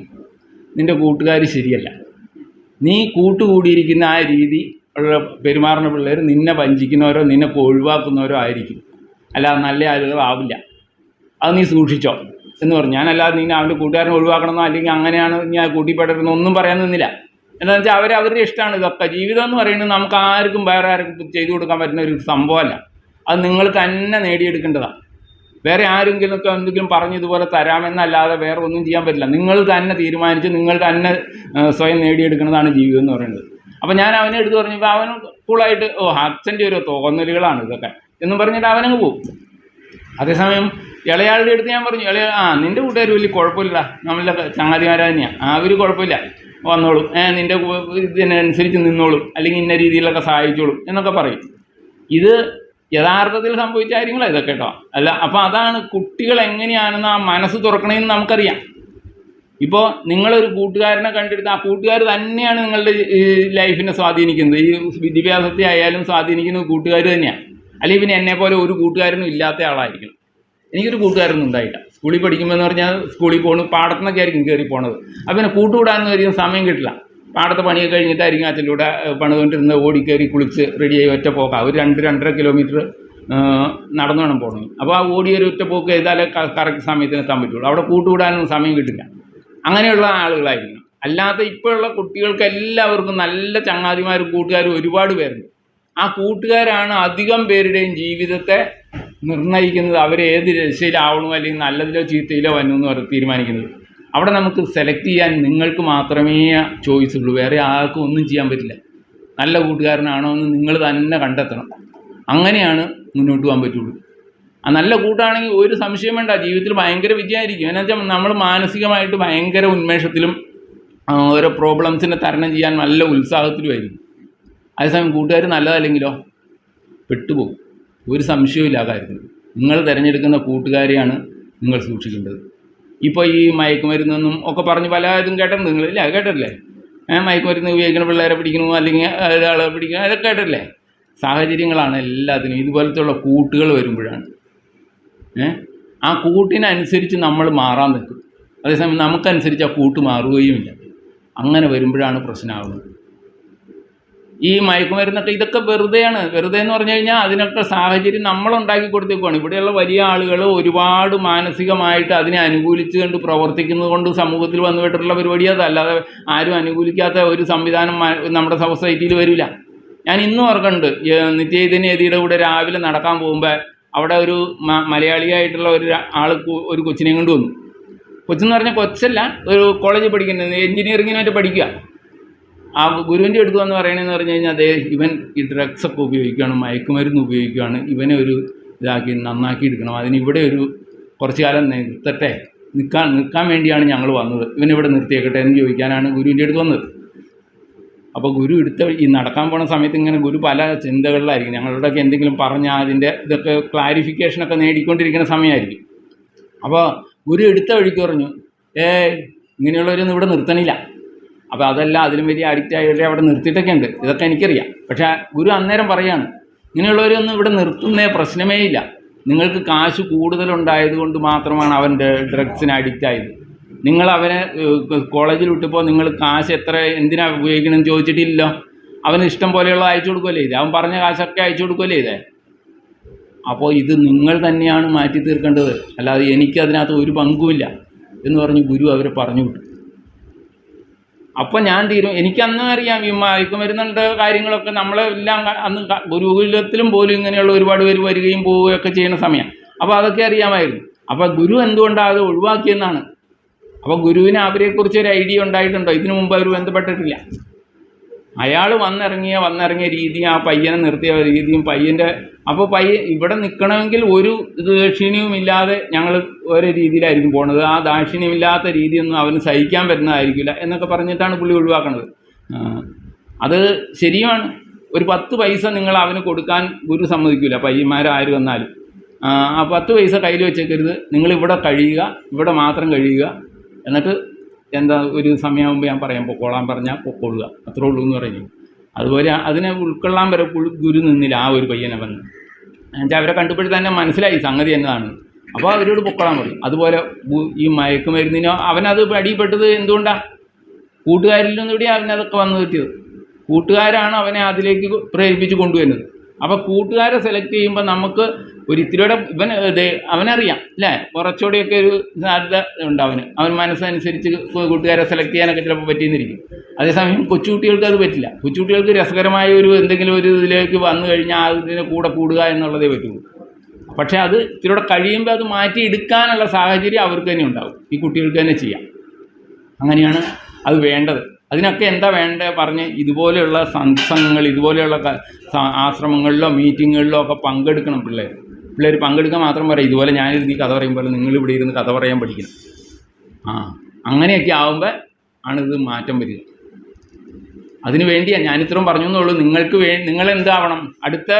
നിന്റെ കൂട്ടുകാർ ശരിയല്ല. നീ കൂട്ടുകൂടിയിരിക്കുന്ന ആ രീതി ഉള്ള പെരുമാറുന്ന പിള്ളേർ നിന്നെ വഞ്ചിക്കുന്നവരോ നിന്നെ ഒഴിവാക്കുന്നവരോ ആയിരിക്കും. അല്ലാതെ നല്ല ആളുകളാവില്ല അത് നീ സൂക്ഷിച്ചോ എന്ന് പറഞ്ഞു. ഞാനല്ലാതെ നീ അവന്റെ കൂട്ടുകാരനെ ഒഴിവാക്കണമെന്നോ അല്ലെങ്കിൽ അങ്ങനെയാണ് നീ ആ കൂട്ടിപ്പെടരുന്നോ ഒന്നും പറയാൻ നിന്നില്ല. എന്താണെന്ന് വെച്ചാൽ അവർ അവരുടെ ഇഷ്ടമാണ് ഇതൊക്കെ. ജീവിതം എന്ന് പറയുന്നത് നമുക്ക് ആർക്കും വേറെ ആർക്കും ചെയ്തു കൊടുക്കാൻ പറ്റുന്ന ഒരു സംഭവമല്ല. അത് നിങ്ങൾ തന്നെ നേടിയെടുക്കേണ്ടതാണ്. വേറെ ആരെങ്കിലും ഒക്കെ എന്തെങ്കിലും പറഞ്ഞ് ഇതുപോലെ തരാമെന്നല്ലാതെ വേറെ ഒന്നും ചെയ്യാൻ പറ്റില്ല. നിങ്ങൾ തന്നെ തീരുമാനിച്ച് നിങ്ങൾ തന്നെ സ്വയം നേടിയെടുക്കുന്നതാണ് ജീവിതം എന്ന് പറയുന്നത്. അപ്പം ഞാൻ അവനെ എടുത്ത് പറഞ്ഞപ്പോൾ അവൻ കൂളായിട്ട് ഓ അച്ഛന്റെ ഒരു തോന്നലുകളാണ് ഇതൊക്കെ. എന്നും പറഞ്ഞിട്ട് അവനങ്ങ് പോകും അതേസമയം ഇളയാളുടെ അടുത്ത് ഞാൻ പറഞ്ഞു ഇളയ ആ നിന്റെ കൂട്ടുകാർ വലിയ കുഴപ്പമില്ല നമ്മളെ ചങ്ങാതിമാരാ തന്നെയാണ് ആ അവർ കുഴപ്പമില്ല. വന്നോളും. ഏ നിന്റെ ഇതിനനുസരിച്ച് നിന്നോളും. അല്ലെങ്കിൽ ഇന്ന രീതിയിലൊക്കെ സഹായിച്ചോളും. എന്നൊക്കെ പറയും. ഇത് യഥാർത്ഥത്തിൽ സംഭവിച്ച കാര്യങ്ങൾ ഇതൊക്കെ കേട്ടോ അല്ല അപ്പോൾ അതാണ് കുട്ടികൾ എങ്ങനെയാണെന്ന് ആ മനസ്സ് തുറക്കണമെന്ന് നമുക്കറിയാം. ഇപ്പോൾ നിങ്ങളൊരു കൂട്ടുകാരനെ കണ്ടെടുത്ത് ആ കൂട്ടുകാർ തന്നെയാണ് നിങ്ങളുടെ ലൈഫിനെ സ്വാധീനിക്കുന്നത്. ഈ വിദ്യാഭ്യാസത്തെ ആയാലും സ്വാധീനിക്കുന്നത് കൂട്ടുകാർ തന്നെയാണ് അല്ലെങ്കിൽ പിന്നെ എന്നെ പോലെ ഒരു കൂട്ടുകാരനും ഇല്ലാത്ത ആളായിരിക്കണം. എനിക്കൊരു കൂട്ടുകാരൊന്നും ഉണ്ടായില്ല. സ്കൂളിൽ പഠിക്കുമ്പോൾ എന്ന് പറഞ്ഞാൽ സ്കൂളിൽ പോകണം പാടത്തുനിന്നൊക്കെ ആയിരിക്കും കയറി പോണത്. അപ്പം പിന്നെ കൂട്ടുകൂടാനൊന്നും ഒരിക്കലും സമയം കിട്ടില്ല. പാടത്തെ പണിയൊക്കെ കഴിഞ്ഞിട്ടായിരിക്കും അച്ഛന്റെ പണിതുകൊണ്ടിരുന്ന് ഓടിക്കയറി കുളിച്ച് റെഡിയായി ഒറ്റ പോക്കാം. ഒരു രണ്ട് രണ്ടര കിലോമീറ്റർ നടന്നു വേണം പോകണം അപ്പോൾ ആ ഓടി ഒരു ഒറ്റ പോക്ക് ചെയ്താലേ കറക്റ്റ് സമയത്തിന് എത്താൻ പറ്റുള്ളൂ. അവിടെ കൂട്ടുകൂടാനൊന്നും സമയം കിട്ടില്ല. അങ്ങനെയുള്ള ആളുകളായിരിക്കണം. അല്ലാതെ ഇപ്പോഴുള്ള കുട്ടികൾക്ക് എല്ലാവർക്കും നല്ല ചങ്ങാതിമാരും കൂട്ടുകാരും ഒരുപാട് പേരുണ്ട്. ആ കൂട്ടുകാരാണ് അധികം പേരുടെയും ജീവിതത്തെ നിർണയിക്കുന്നത് അവർ ഏത് രക്ഷയിലാവണോ അല്ലെങ്കിൽ നല്ലതിലോ ചീത്തയിലോ വന്നു എന്ന് തീരുമാനിക്കുന്നത്. അവിടെ നമുക്ക് സെലക്ട് ചെയ്യാൻ നിങ്ങൾക്ക് മാത്രമേ ചോയ്സ് ഉള്ളൂ. വേറെ ആർക്കും ഒന്നും ചെയ്യാൻ പറ്റില്ല. നല്ല കൂട്ടുകാരനാണോ എന്ന് നിങ്ങൾ തന്നെ കണ്ടെത്തണം. അങ്ങനെയാണ് മുന്നോട്ട് പോകാൻ പറ്റുള്ളൂ. ആ നല്ല കൂട്ടാണെങ്കിൽ ഒരു സംശയം വേണ്ട. ജീവിതത്തിൽ ഭയങ്കര വിജയമായിരിക്കും. എന്ന് വെച്ചാൽ നമ്മൾ മാനസികമായിട്ട് ഭയങ്കര ഉന്മേഷത്തിലും ഓരോ പ്രോബ്ലംസിനെ തരണം ചെയ്യാൻ നല്ല ഉത്സാഹത്തിലുമായിരിക്കും അതേസമയം കൂട്ടുകാർ നല്ലതല്ലെങ്കിലോ? പെട്ടുപോകും. ഒരു സംശയവും ഇല്ല കാര്യത്തിൽ. നിങ്ങൾ തിരഞ്ഞെടുക്കുന്ന കൂട്ടുകാരെയാണ് നിങ്ങൾ സൂക്ഷിക്കേണ്ടത്. ഇപ്പോൾ ഈ മയക്കുമരുന്നൊന്നും ഒക്കെ പറഞ്ഞ് പല ഇതും കേട്ടിട്ടുണ്ട്. നിങ്ങൾ ഇല്ല കേട്ടിട്ടില്ലേ? മയക്കുമരുന്ന് ഉപയോഗിക്കുന്ന പിള്ളേരെ പിടിക്കണു? അല്ലെങ്കിൽ ഒരാളെ പിടിക്കണം? അതൊക്കെ കേട്ടിട്ടില്ലേ? സാഹചര്യങ്ങളാണ് എല്ലാത്തിനും ഇതുപോലത്തുള്ള കൂട്ടുകൾ വരുമ്പോഴാണ്. ആ കൂട്ടിനനുസരിച്ച് നമ്മൾ മാറാൻ നിൽക്കും. അതേസമയം നമുക്കനുസരിച്ച് ആ കൂട്ട് മാറുകയുമില്ല. അങ്ങനെ വരുമ്പോഴാണ് പ്രശ്നമാകുന്നത് ഈ മയക്കുമരുന്നൊക്കെ ഇതൊക്കെ വെറുതെയാണ്. വെറുതെ എന്ന് പറഞ്ഞു കഴിഞ്ഞാൽ അതിനൊക്കെ സാഹചര്യം നമ്മൾ ഉണ്ടാക്കി കൊടുത്തേക്കുവാണ്. ഇവിടെയുള്ള വലിയ ആളുകൾ ഒരുപാട് മാനസികമായിട്ട് അതിനെ അനുകൂലിച്ച് കണ്ട് പ്രവർത്തിക്കുന്നത് കൊണ്ട് സമൂഹത്തിൽ വന്നുപോയിട്ടുള്ള പരിപാടി അതല്ലാതെ ആരും അനുകൂലിക്കാത്ത ഒരു സംവിധാനം നമ്മുടെ സൊസൈറ്റിയിൽ വരില്ല. ഞാൻ ഇന്നും ഓർക്കുന്നുണ്ട് നിത്യചൈതന്യതിയുടെ കൂടെ രാവിലെ നടക്കാൻ പോകുമ്പോൾ അവിടെ ഒരു മലയാളിയായിട്ടുള്ള ഒരു ആൾ ഒരു കൊച്ചിനെ കൊണ്ട് വന്നു. കൊച്ചെന്ന് പറഞ്ഞാൽ കൊച്ചല്ല ഒരു കോളേജിൽ പഠിക്കുന്നത് എൻജിനീയറിങ്ങിനായിട്ട് പഠിക്കുക. ആ ഗുരുവിന്റെ അടുത്ത് വന്ന് പറയണമെന്ന് പറഞ്ഞു കഴിഞ്ഞാൽ അതേ ഇവൻ ഈ ഡ്രഗ്സ് ഒക്കെ ഉപയോഗിക്കുകയാണ് മയക്കുമരുന്ന് ഉപയോഗിക്കുകയാണ്. ഇവനെ ഒരു ഇതാക്കി നന്നാക്കി എടുക്കണം. അതിന് ഇവിടെ ഒരു കുറച്ച് കാലം നിർത്തട്ടെ. നിൽക്കാൻ നിൽക്കാൻ വേണ്ടിയാണ് ഞങ്ങൾ വന്നത്. ഇവനിവിടെ നിർത്തിയേക്കട്ടെ എന്ന് ചോദിക്കാനാണ് ഗുരുവിന്റെ അടുത്ത് വന്നത്. അപ്പോൾ ഗുരു എടുത്ത ഈ നടക്കാൻ പോണ സമയത്ത് ഇങ്ങനെ ഗുരു പല ചിന്തകളിലായിരിക്കും. ഞങ്ങളോടൊക്കെ എന്തെങ്കിലും പറഞ്ഞാൽ അതിന്റെ ഇതൊക്കെ ക്ലാരിഫിക്കേഷനൊക്കെ നേടിക്കൊണ്ടിരിക്കുന്ന സമയമായിരിക്കും അപ്പോൾ ഗുരു എടുത്ത വഴിക്ക് പറഞ്ഞു ഏ ഇങ്ങനെയുള്ളവരൊന്നും ഇവിടെ നിർത്തണില്ല. അപ്പോൾ അതല്ല അതിലും വലിയ അഡിക്റ്റ് ആയവരെ അവിടെ നിർത്തിയിട്ടൊക്കെ ഉണ്ട്. ഇതൊക്കെ എനിക്കറിയാം. പക്ഷേ ഗുരു അന്നേരം പറയാണ് ഇങ്ങനെയുള്ളവരൊന്നും ഇവിടെ നിർത്തുന്നേ പ്രശ്നമേ ഇല്ല. നിങ്ങൾക്ക് കാശ് കൂടുതലുണ്ടായത് കൊണ്ട് മാത്രമാണ് അവൻ ഡ്രഗ്സിന് അഡിക്റ്റ് ആയത്. നിങ്ങൾ അവനെ കോളേജിൽ വിട്ടപ്പോൾ നിങ്ങൾ കാശ് എത്ര എന്തിനാണ് ഉപയോഗിക്കണമെന്ന് ചോദിച്ചിട്ടില്ലല്ലോ. അവന് ഇഷ്ടം പോലെയുള്ള അയച്ചു കൊടുക്കുകയല്ലേ ഇത്? അവൻ പറഞ്ഞ കാശൊക്കെ അയച്ചു കൊടുക്കുകയല്ലേ ചെയ്തേ അപ്പോൾ ഇത് നിങ്ങൾ തന്നെയാണ് മാറ്റി തീർക്കേണ്ടത് അല്ലാതെ എനിക്കതിനകത്ത് ഒരു പങ്കുമില്ല എന്ന് പറഞ്ഞ് ഗുരു അവരെ പറഞ്ഞു വിട്ടു. അപ്പം ഞാൻ തീരും. എനിക്കന്ന് അറിയാം ഈ മയക്കുമരുന്നുണ്ട് കാര്യങ്ങളൊക്കെ നമ്മളെല്ലാം അന്ന് ഗുരുകുലത്തിലും പോലും ഇങ്ങനെയുള്ള ഒരുപാട് പേര് വരികയും പോവുകയൊക്കെ ചെയ്യുന്ന സമയം. അപ്പോൾ അതൊക്കെ അറിയാമായിരുന്നു. അപ്പോൾ ഗുരു എന്തുകൊണ്ടാണ് അത് ഒഴിവാക്കിയെന്നാണ്. അപ്പോൾ ഗുരുവിന് അവരെക്കുറിച്ച് ഒരു ഐഡിയ ഉണ്ടായിട്ടുണ്ടോ? ഇതിനു മുമ്പ് അവർ ബന്ധപ്പെട്ടിട്ടില്ല. അയാൾ വന്നിറങ്ങിയ വന്നിറങ്ങിയ രീതി ആ പയ്യനെ നിർത്തിയ രീതിയും പയ്യന്റെ അപ്പോൾ പയ്യൻ ഇവിടെ നിൽക്കണമെങ്കിൽ ഒരു ദാക്ഷിണ്യവും ഇല്ലാതെ ഞങ്ങൾ ഓരോ രീതിയിലായിരിക്കും പോണത്. ആ ദാക്ഷിണ്യമില്ലാത്ത രീതിയൊന്നും അവന് സഹിക്കാൻ പറ്റുന്നതായിരിക്കില്ല എന്നൊക്കെ പറഞ്ഞിട്ടാണ് പുള്ളി ഒഴിവാക്കുന്നത് അത് ശരിയാണ്. ഒരു പത്ത് പൈസ നിങ്ങൾ അവന് കൊടുക്കാൻ ഗുരു സമ്മതിക്കില്ല പയ്യന്മാരാര് വന്നാലും. ആ പത്ത് പൈസ കയ്യിൽ വെച്ചേക്കരുത്. നിങ്ങൾ ഇവിടെ കഴിയുക ഇവിടെ മാത്രം കഴിയുക. എന്നിട്ട് എന്താ ഒരു സമയമാകുമ്പോൾ ഞാൻ പറയാം പൊക്കോളാൻ പറഞ്ഞാൽ പൊക്കോളുക. അത്രേ ഉള്ളൂ എന്ന് പറയും. അതുപോലെ അതിനെ ഉൾക്കൊള്ളാൻ വരെ ഗുരു- നിന്നില്ല ആ ഒരു പയ്യനെ വന്ന്. എന്നുവെച്ചാൽ അവരെ കണ്ടപ്പോഴേ തന്നെ മനസ്സിലായി സംഗതി എന്നതാണ്. അപ്പോൾ അവരോട് പൊക്കോളാൻ പറയും. അതുപോലെ ഈ മയക്കുമരുന്നിനോ അവനത് അടിപ്പെട്ടത് എന്തുകൊണ്ടാണ് കൂട്ടുകാരിൽ നിന്നുകൂടി അവനതൊക്കെ വന്നു കിട്ടിയത്. കൂട്ടുകാരാണ് അവനെ അതിലേക്ക് പ്രേരിപ്പിച്ച് കൊണ്ടുവരുന്നത്. അപ്പോൾ കൂട്ടുകാരെ സെലക്ട് ചെയ്യുമ്പോൾ നമുക്ക് ഒരു ഇത്തിരിയുടെ ഇവൻ അവനറിയാം അല്ലേ? കുറച്ചുകൂടിയൊക്കെ ഒരു സാധ്യത ഉണ്ട് അവന്. അവൻ മനസ്സനുസരിച്ച് കൂട്ടുകാരെ സെലക്ട് ചെയ്യാനൊക്കെ ചിലപ്പോൾ പറ്റിയെന്നിരിക്കും. അതേസമയം കൊച്ചുകുട്ടികൾക്ക് അത് പറ്റില്ല. കൊച്ചുകുട്ടികൾക്ക് രസകരമായ ഒരു എന്തെങ്കിലും ഒരു ഇതിലേക്ക് വന്നു കഴിഞ്ഞാൽ അതിന് കൂടെ കൂടുക എന്നുള്ളതേ പറ്റുള്ളൂ. പക്ഷേ അത് ഇത്തിരിയുടെ കഴിയുമ്പോൾ അത് മാറ്റി എടുക്കാനുള്ള സാഹചര്യം അവർക്ക് തന്നെ ഉണ്ടാവും. ഈ കുട്ടികൾക്ക് തന്നെ ചെയ്യാം. അങ്ങനെയാണ് അത് വേണ്ടത്. അതിനൊക്കെ എന്താ വേണ്ടത് പറഞ്ഞ് ഇതുപോലെയുള്ള സംഘങ്ങൾ ഇതുപോലെയുള്ള ആശ്രമങ്ങളിലോ മീറ്റിങ്ങുകളിലോ ഒക്കെ പങ്കെടുക്കണം പിള്ളേർ. പിള്ളേർ പങ്കെടുക്കാൻ മാത്രം പറയാം ഇതുപോലെ ഞാനിരുന്ന് ഈ കഥ പറയുമ്പോൾ നിങ്ങൾ ഇവിടെ ഇരുന്ന് കഥ പറയാൻ പഠിക്കണം. ആ അങ്ങനെയൊക്കെ ആകുമ്പോൾ ആണിത് മാറ്റം വരിക. അതിനു വേണ്ടിയാണ് ഞാനിത്രയും പറഞ്ഞു എന്നുള്ളൂ നിങ്ങൾക്ക് വേ നിങ്ങൾ എന്താവണം അടുത്ത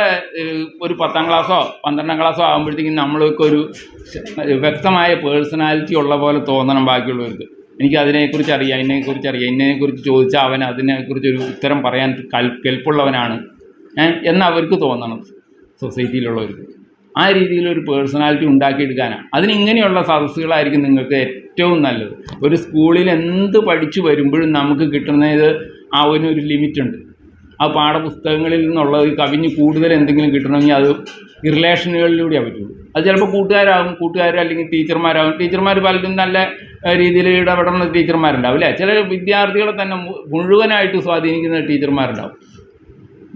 ഒരു പത്താം ക്ലാസ്സോ പന്ത്രണ്ടാം ക്ലാസ്സോ ആകുമ്പോഴത്തേക്കും നമ്മൾക്ക് ഒരു വ്യക്തമായ പേഴ്സണാലിറ്റി ഉള്ള പോലെ തോന്നണം ബാക്കിയുള്ളവർക്ക്. എനിക്ക് അതിനെക്കുറിച്ച് അറിയാം ഇതിനെക്കുറിച്ച് അറിയാം ഇതിനെക്കുറിച്ച് ചോദിച്ചാൽ അവൻ അതിനെക്കുറിച്ച് ഒരു ഉത്തരം പറയാൻ കൽ കെൽപ്പുള്ളവനാണ്. എന്ന് അവർക്ക് തോന്നണം സൊസൈറ്റിയിലുള്ളവർക്ക്. ആ രീതിയിലൊരു പേഴ്സണാലിറ്റി ഉണ്ടാക്കിയെടുക്കാനാണ്. അതിന് ഇങ്ങനെയുള്ള സദസ്സുകളായിരിക്കും നിങ്ങൾക്ക് ഏറ്റവും നല്ലത്. ഒരു സ്കൂളിൽ എന്ത് പഠിച്ചു വരുമ്പോഴും നമുക്ക് കിട്ടുന്നത് ആ ഒരു ലിമിറ്റ് ഉണ്ട് ആ പാഠപുസ്തകങ്ങളിൽ നിന്നുള്ളത് കവിഞ്ഞ് കൂടുതൽ എന്തെങ്കിലും കിട്ടണമെങ്കിൽ അത് റിലേഷനുകളിലൂടെ പറ്റുള്ളൂ. അത് ചിലപ്പോൾ കൂട്ടുകാരാകും കൂട്ടുകാർ അല്ലെങ്കിൽ ടീച്ചർമാരാകും. ടീച്ചർമാർ പലരും നല്ല രീതിയിൽ ഇടപെടുന്ന ടീച്ചർമാരുണ്ടാവും അല്ലേ? ചില വിദ്യാർത്ഥികളെ തന്നെ മുഴുവനായിട്ട് സ്വാധീനിക്കുന്ന ടീച്ചർമാരുണ്ടാവും.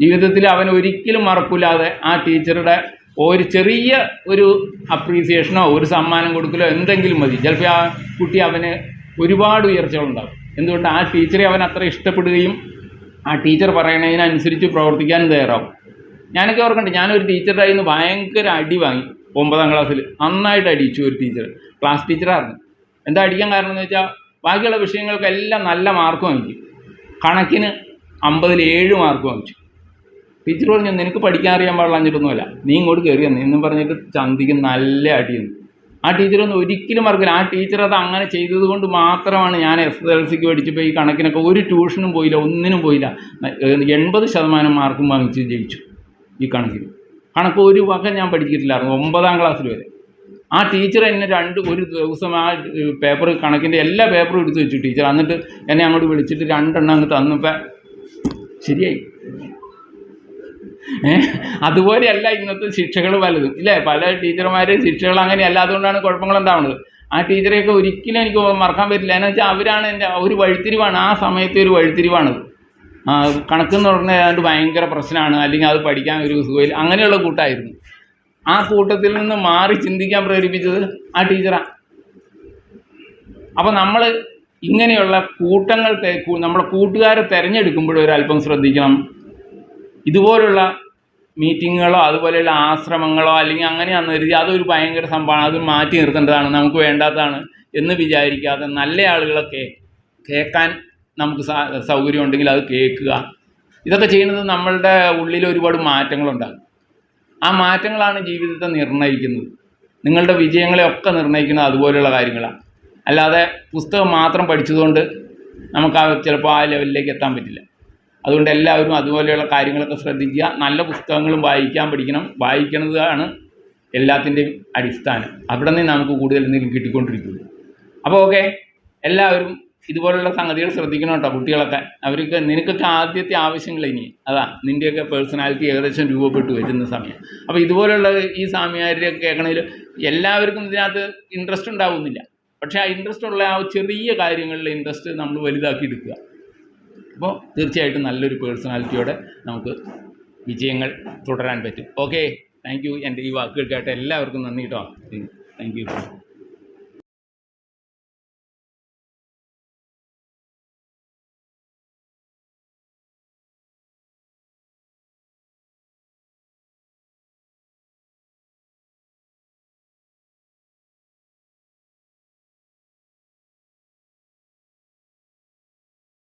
ജീവിതത്തിൽ അവൻ ഒരിക്കലും മറക്കില്ലാതെ ആ ടീച്ചറുടെ ഒരു ചെറിയ ഒരു അപ്രീസിയേഷനോ ഒരു സമ്മാനം കൊടുക്കലോ എന്തെങ്കിലും മതി. ചിലപ്പോൾ ആ കുട്ടി അവന് ഒരുപാട് ഉയർച്ചകളുണ്ടാകും എന്തുകൊണ്ട് ആ ടീച്ചറെ അവൻ അത്ര ഇഷ്ടപ്പെടുകയും ആ ടീച്ചർ പറയണതിനനുസരിച്ച് പ്രവർത്തിക്കാൻ തയ്യാറാവും. ഞാനൊക്കെ ഓർക്കണ്ടേ ഞാനൊരു ടീച്ചറുടെ കയ്യിൽ നിന്ന് ഭയങ്കര അടി വാങ്ങി. ഒമ്പതാം ക്ലാസ്സിൽ നന്നായിട്ട് അടിച്ചു ഒരു ടീച്ചർ ക്ലാസ് ടീച്ചറായിരുന്നു എന്താ അടിക്കാൻ കാരണം എന്ന് വെച്ചാൽ ബാക്കിയുള്ള വിഷയങ്ങൾക്കെല്ലാം നല്ല മാർക്ക് വാങ്ങിക്കും കണക്കിന് അമ്പതിൽ ഏഴ് മാർക്ക് വാങ്ങിച്ചു. ടീച്ചർ പറഞ്ഞു നിനക്ക് പഠിക്കാൻ അറിയാൻ പാടില്ലാഞ്ഞിട്ടൊന്നുമല്ല നീ ഇങ്ങോട്ട് കയറി വന്നു എന്നും പറഞ്ഞിട്ട് ചന്തിക്ക് നല്ല അടിയെന്ന്. ആ ടീച്ചറൊന്നും ഒരിക്കലും മറക്കില്ല. ആ ടീച്ചർ അത് അങ്ങനെ ചെയ്തതുകൊണ്ട് മാത്രമാണ് ഞാൻ എസ് എൽ സിക്ക് പഠിച്ചപ്പോൾ ഈ കണക്കിനൊക്കെ ഒരു ട്യൂഷനും പോയില്ല ഒന്നിനും പോയില്ല. എൺപത് ശതമാനം മാർക്കും വാങ്ങിച്ച് ജയിച്ചു ഈ കണക്കിന്. കണക്ക് ഒരു വക ഞാൻ പഠിച്ചിട്ടില്ലായിരുന്നു ഒമ്പതാം ക്ലാസ്സിൽ വരെ. ആ ടീച്ചർ എന്നെ രണ്ട് ഒരു ദിവസം ആ പേപ്പർ കണക്കിന്റെ എല്ലാ പേപ്പറും എടുത്തു വെച്ചു ടീച്ചർ എന്നിട്ട് എന്നെ അങ്ങോട്ട് വിളിച്ചിട്ട് രണ്ടെണ്ണം അങ്ങ് തന്നപ്പോൾ ശരിയായി? അതുപോലെയല്ല ഇന്നത്തെ ശിക്ഷകൾ പലതും. ഇല്ലേ? പല ടീച്ചർമാരെ ശിക്ഷകൾ അങ്ങനെയല്ല. അതുകൊണ്ടാണ് കുഴപ്പങ്ങൾ ഉണ്ടാവുന്നത് ആ ടീച്ചറെയൊക്കെ ഒരിക്കലും എനിക്ക് മറക്കാൻ പറ്റില്ല. എന്നുവെച്ചാൽ അവരാണ് എന്റെ ഒരു വഴിത്തിരിവാണ്. ആ സമയത്തെ ഒരു വഴിത്തിരിവാണത്. കണക്കെന്ന് പറഞ്ഞാൽ ഏതാണ്ട് ഭയങ്കര പ്രശ്നമാണ് അല്ലെങ്കിൽ അത് പഠിക്കാൻ ഒരു സുഖമില്ല. അങ്ങനെയുള്ള കൂട്ടായിരുന്നു. ആ കൂട്ടത്തിൽ നിന്ന് മാറി ചിന്തിക്കാൻ പ്രേരിപ്പിച്ചത് ആ ടീച്ചറാണ് അപ്പോൾ നമ്മൾ ഇങ്ങനെയുള്ള കൂട്ടങ്ങൾ നമ്മുടെ കൂട്ടുകാരെ തിരഞ്ഞെടുക്കുമ്പോഴും ഒരല്പം ശ്രദ്ധിക്കണം. ഇതുപോലുള്ള മീറ്റിങ്ങുകളോ അതുപോലെയുള്ള ആശ്രമങ്ങളോ അല്ലെങ്കിൽ അങ്ങനെയാണെന്ന് കരുതി അതൊരു ഭയങ്കര സംഭവമാണ്. അത് മാറ്റി നിർത്തേണ്ടതാണ്. നമുക്ക് വേണ്ടാത്തതാണ് എന്ന് വിചാരിക്കാതെ നല്ല ആളുകളൊക്കെ കേൾക്കാൻ നമുക്ക് സൗകര്യം ഉണ്ടെങ്കിൽ അത് കേൾക്കുക. ഇതൊക്കെ ചെയ്യുന്നത് നമ്മളുടെ ഉള്ളിൽ ഒരുപാട് മാറ്റങ്ങളുണ്ടാകും. ആ മാറ്റങ്ങളാണ് ജീവിതത്തെ നിർണയിക്കുന്നത് നിങ്ങളുടെ വിജയങ്ങളെയൊക്കെ നിർണയിക്കുന്നത് അതുപോലെയുള്ള കാര്യങ്ങളാണ്. അല്ലാതെ പുസ്തകം മാത്രം പഠിച്ചതുകൊണ്ട് നമുക്ക് ആ ചിലപ്പോൾ ആ ലെവലിലേക്ക് എത്താൻ പറ്റില്ല. അതുകൊണ്ട് എല്ലാവരും അതുപോലെയുള്ള കാര്യങ്ങളൊക്കെ ശ്രദ്ധിക്കുക. നല്ല പുസ്തകങ്ങളും വായിക്കാൻ പഠിക്കണം. വായിക്കുന്നതാണ് എല്ലാത്തിന്റെയും അടിസ്ഥാനം. അവിടെ നിന്ന് നമുക്ക് കൂടുതൽ എന്തെങ്കിലും കിട്ടിക്കൊണ്ടിരിക്കുള്ളൂ അപ്പോൾ ഓക്കെ. എല്ലാവരും ഇതുപോലുള്ള സംഗതികൾ ശ്രദ്ധിക്കണം കേട്ടോ കുട്ടികളൊക്കെ. അവർക്ക് നിനക്കൊക്കെ ആദ്യത്തെ ആവശ്യങ്ങൾ ഇനി. അതാ നിന്റെയൊക്കെ പേഴ്സണാലിറ്റി ഏകദേശം രൂപപ്പെട്ടു വരുന്ന സമയം. അപ്പോൾ ഇതുപോലുള്ള ഈ സാമ്യകാരിയൊക്കെ കേൾക്കണമെങ്കിൽ എല്ലാവർക്കും ഇതിനകത്ത് ഇൻട്രസ്റ്റ് ഉണ്ടാവുന്നില്ല. പക്ഷേ ആ ഇൻട്രസ്റ്റ് ഉള്ള ആ ചെറിയ കാര്യങ്ങളിൽ ഇൻട്രസ്റ്റ് നമ്മൾ വലുതാക്കി എടുക്കുക. അപ്പോൾ തീർച്ചയായിട്ടും നല്ലൊരു പേഴ്സണാലിറ്റിയോടെ നമുക്ക് വിജയങ്ങൾ തുടരാൻ പറ്റും. ഓക്കെ താങ്ക് യു എന്റെ ഈ വാക്കുകൾ കേട്ട എല്ലാവർക്കും നന്ദി കേട്ടോ. Thank you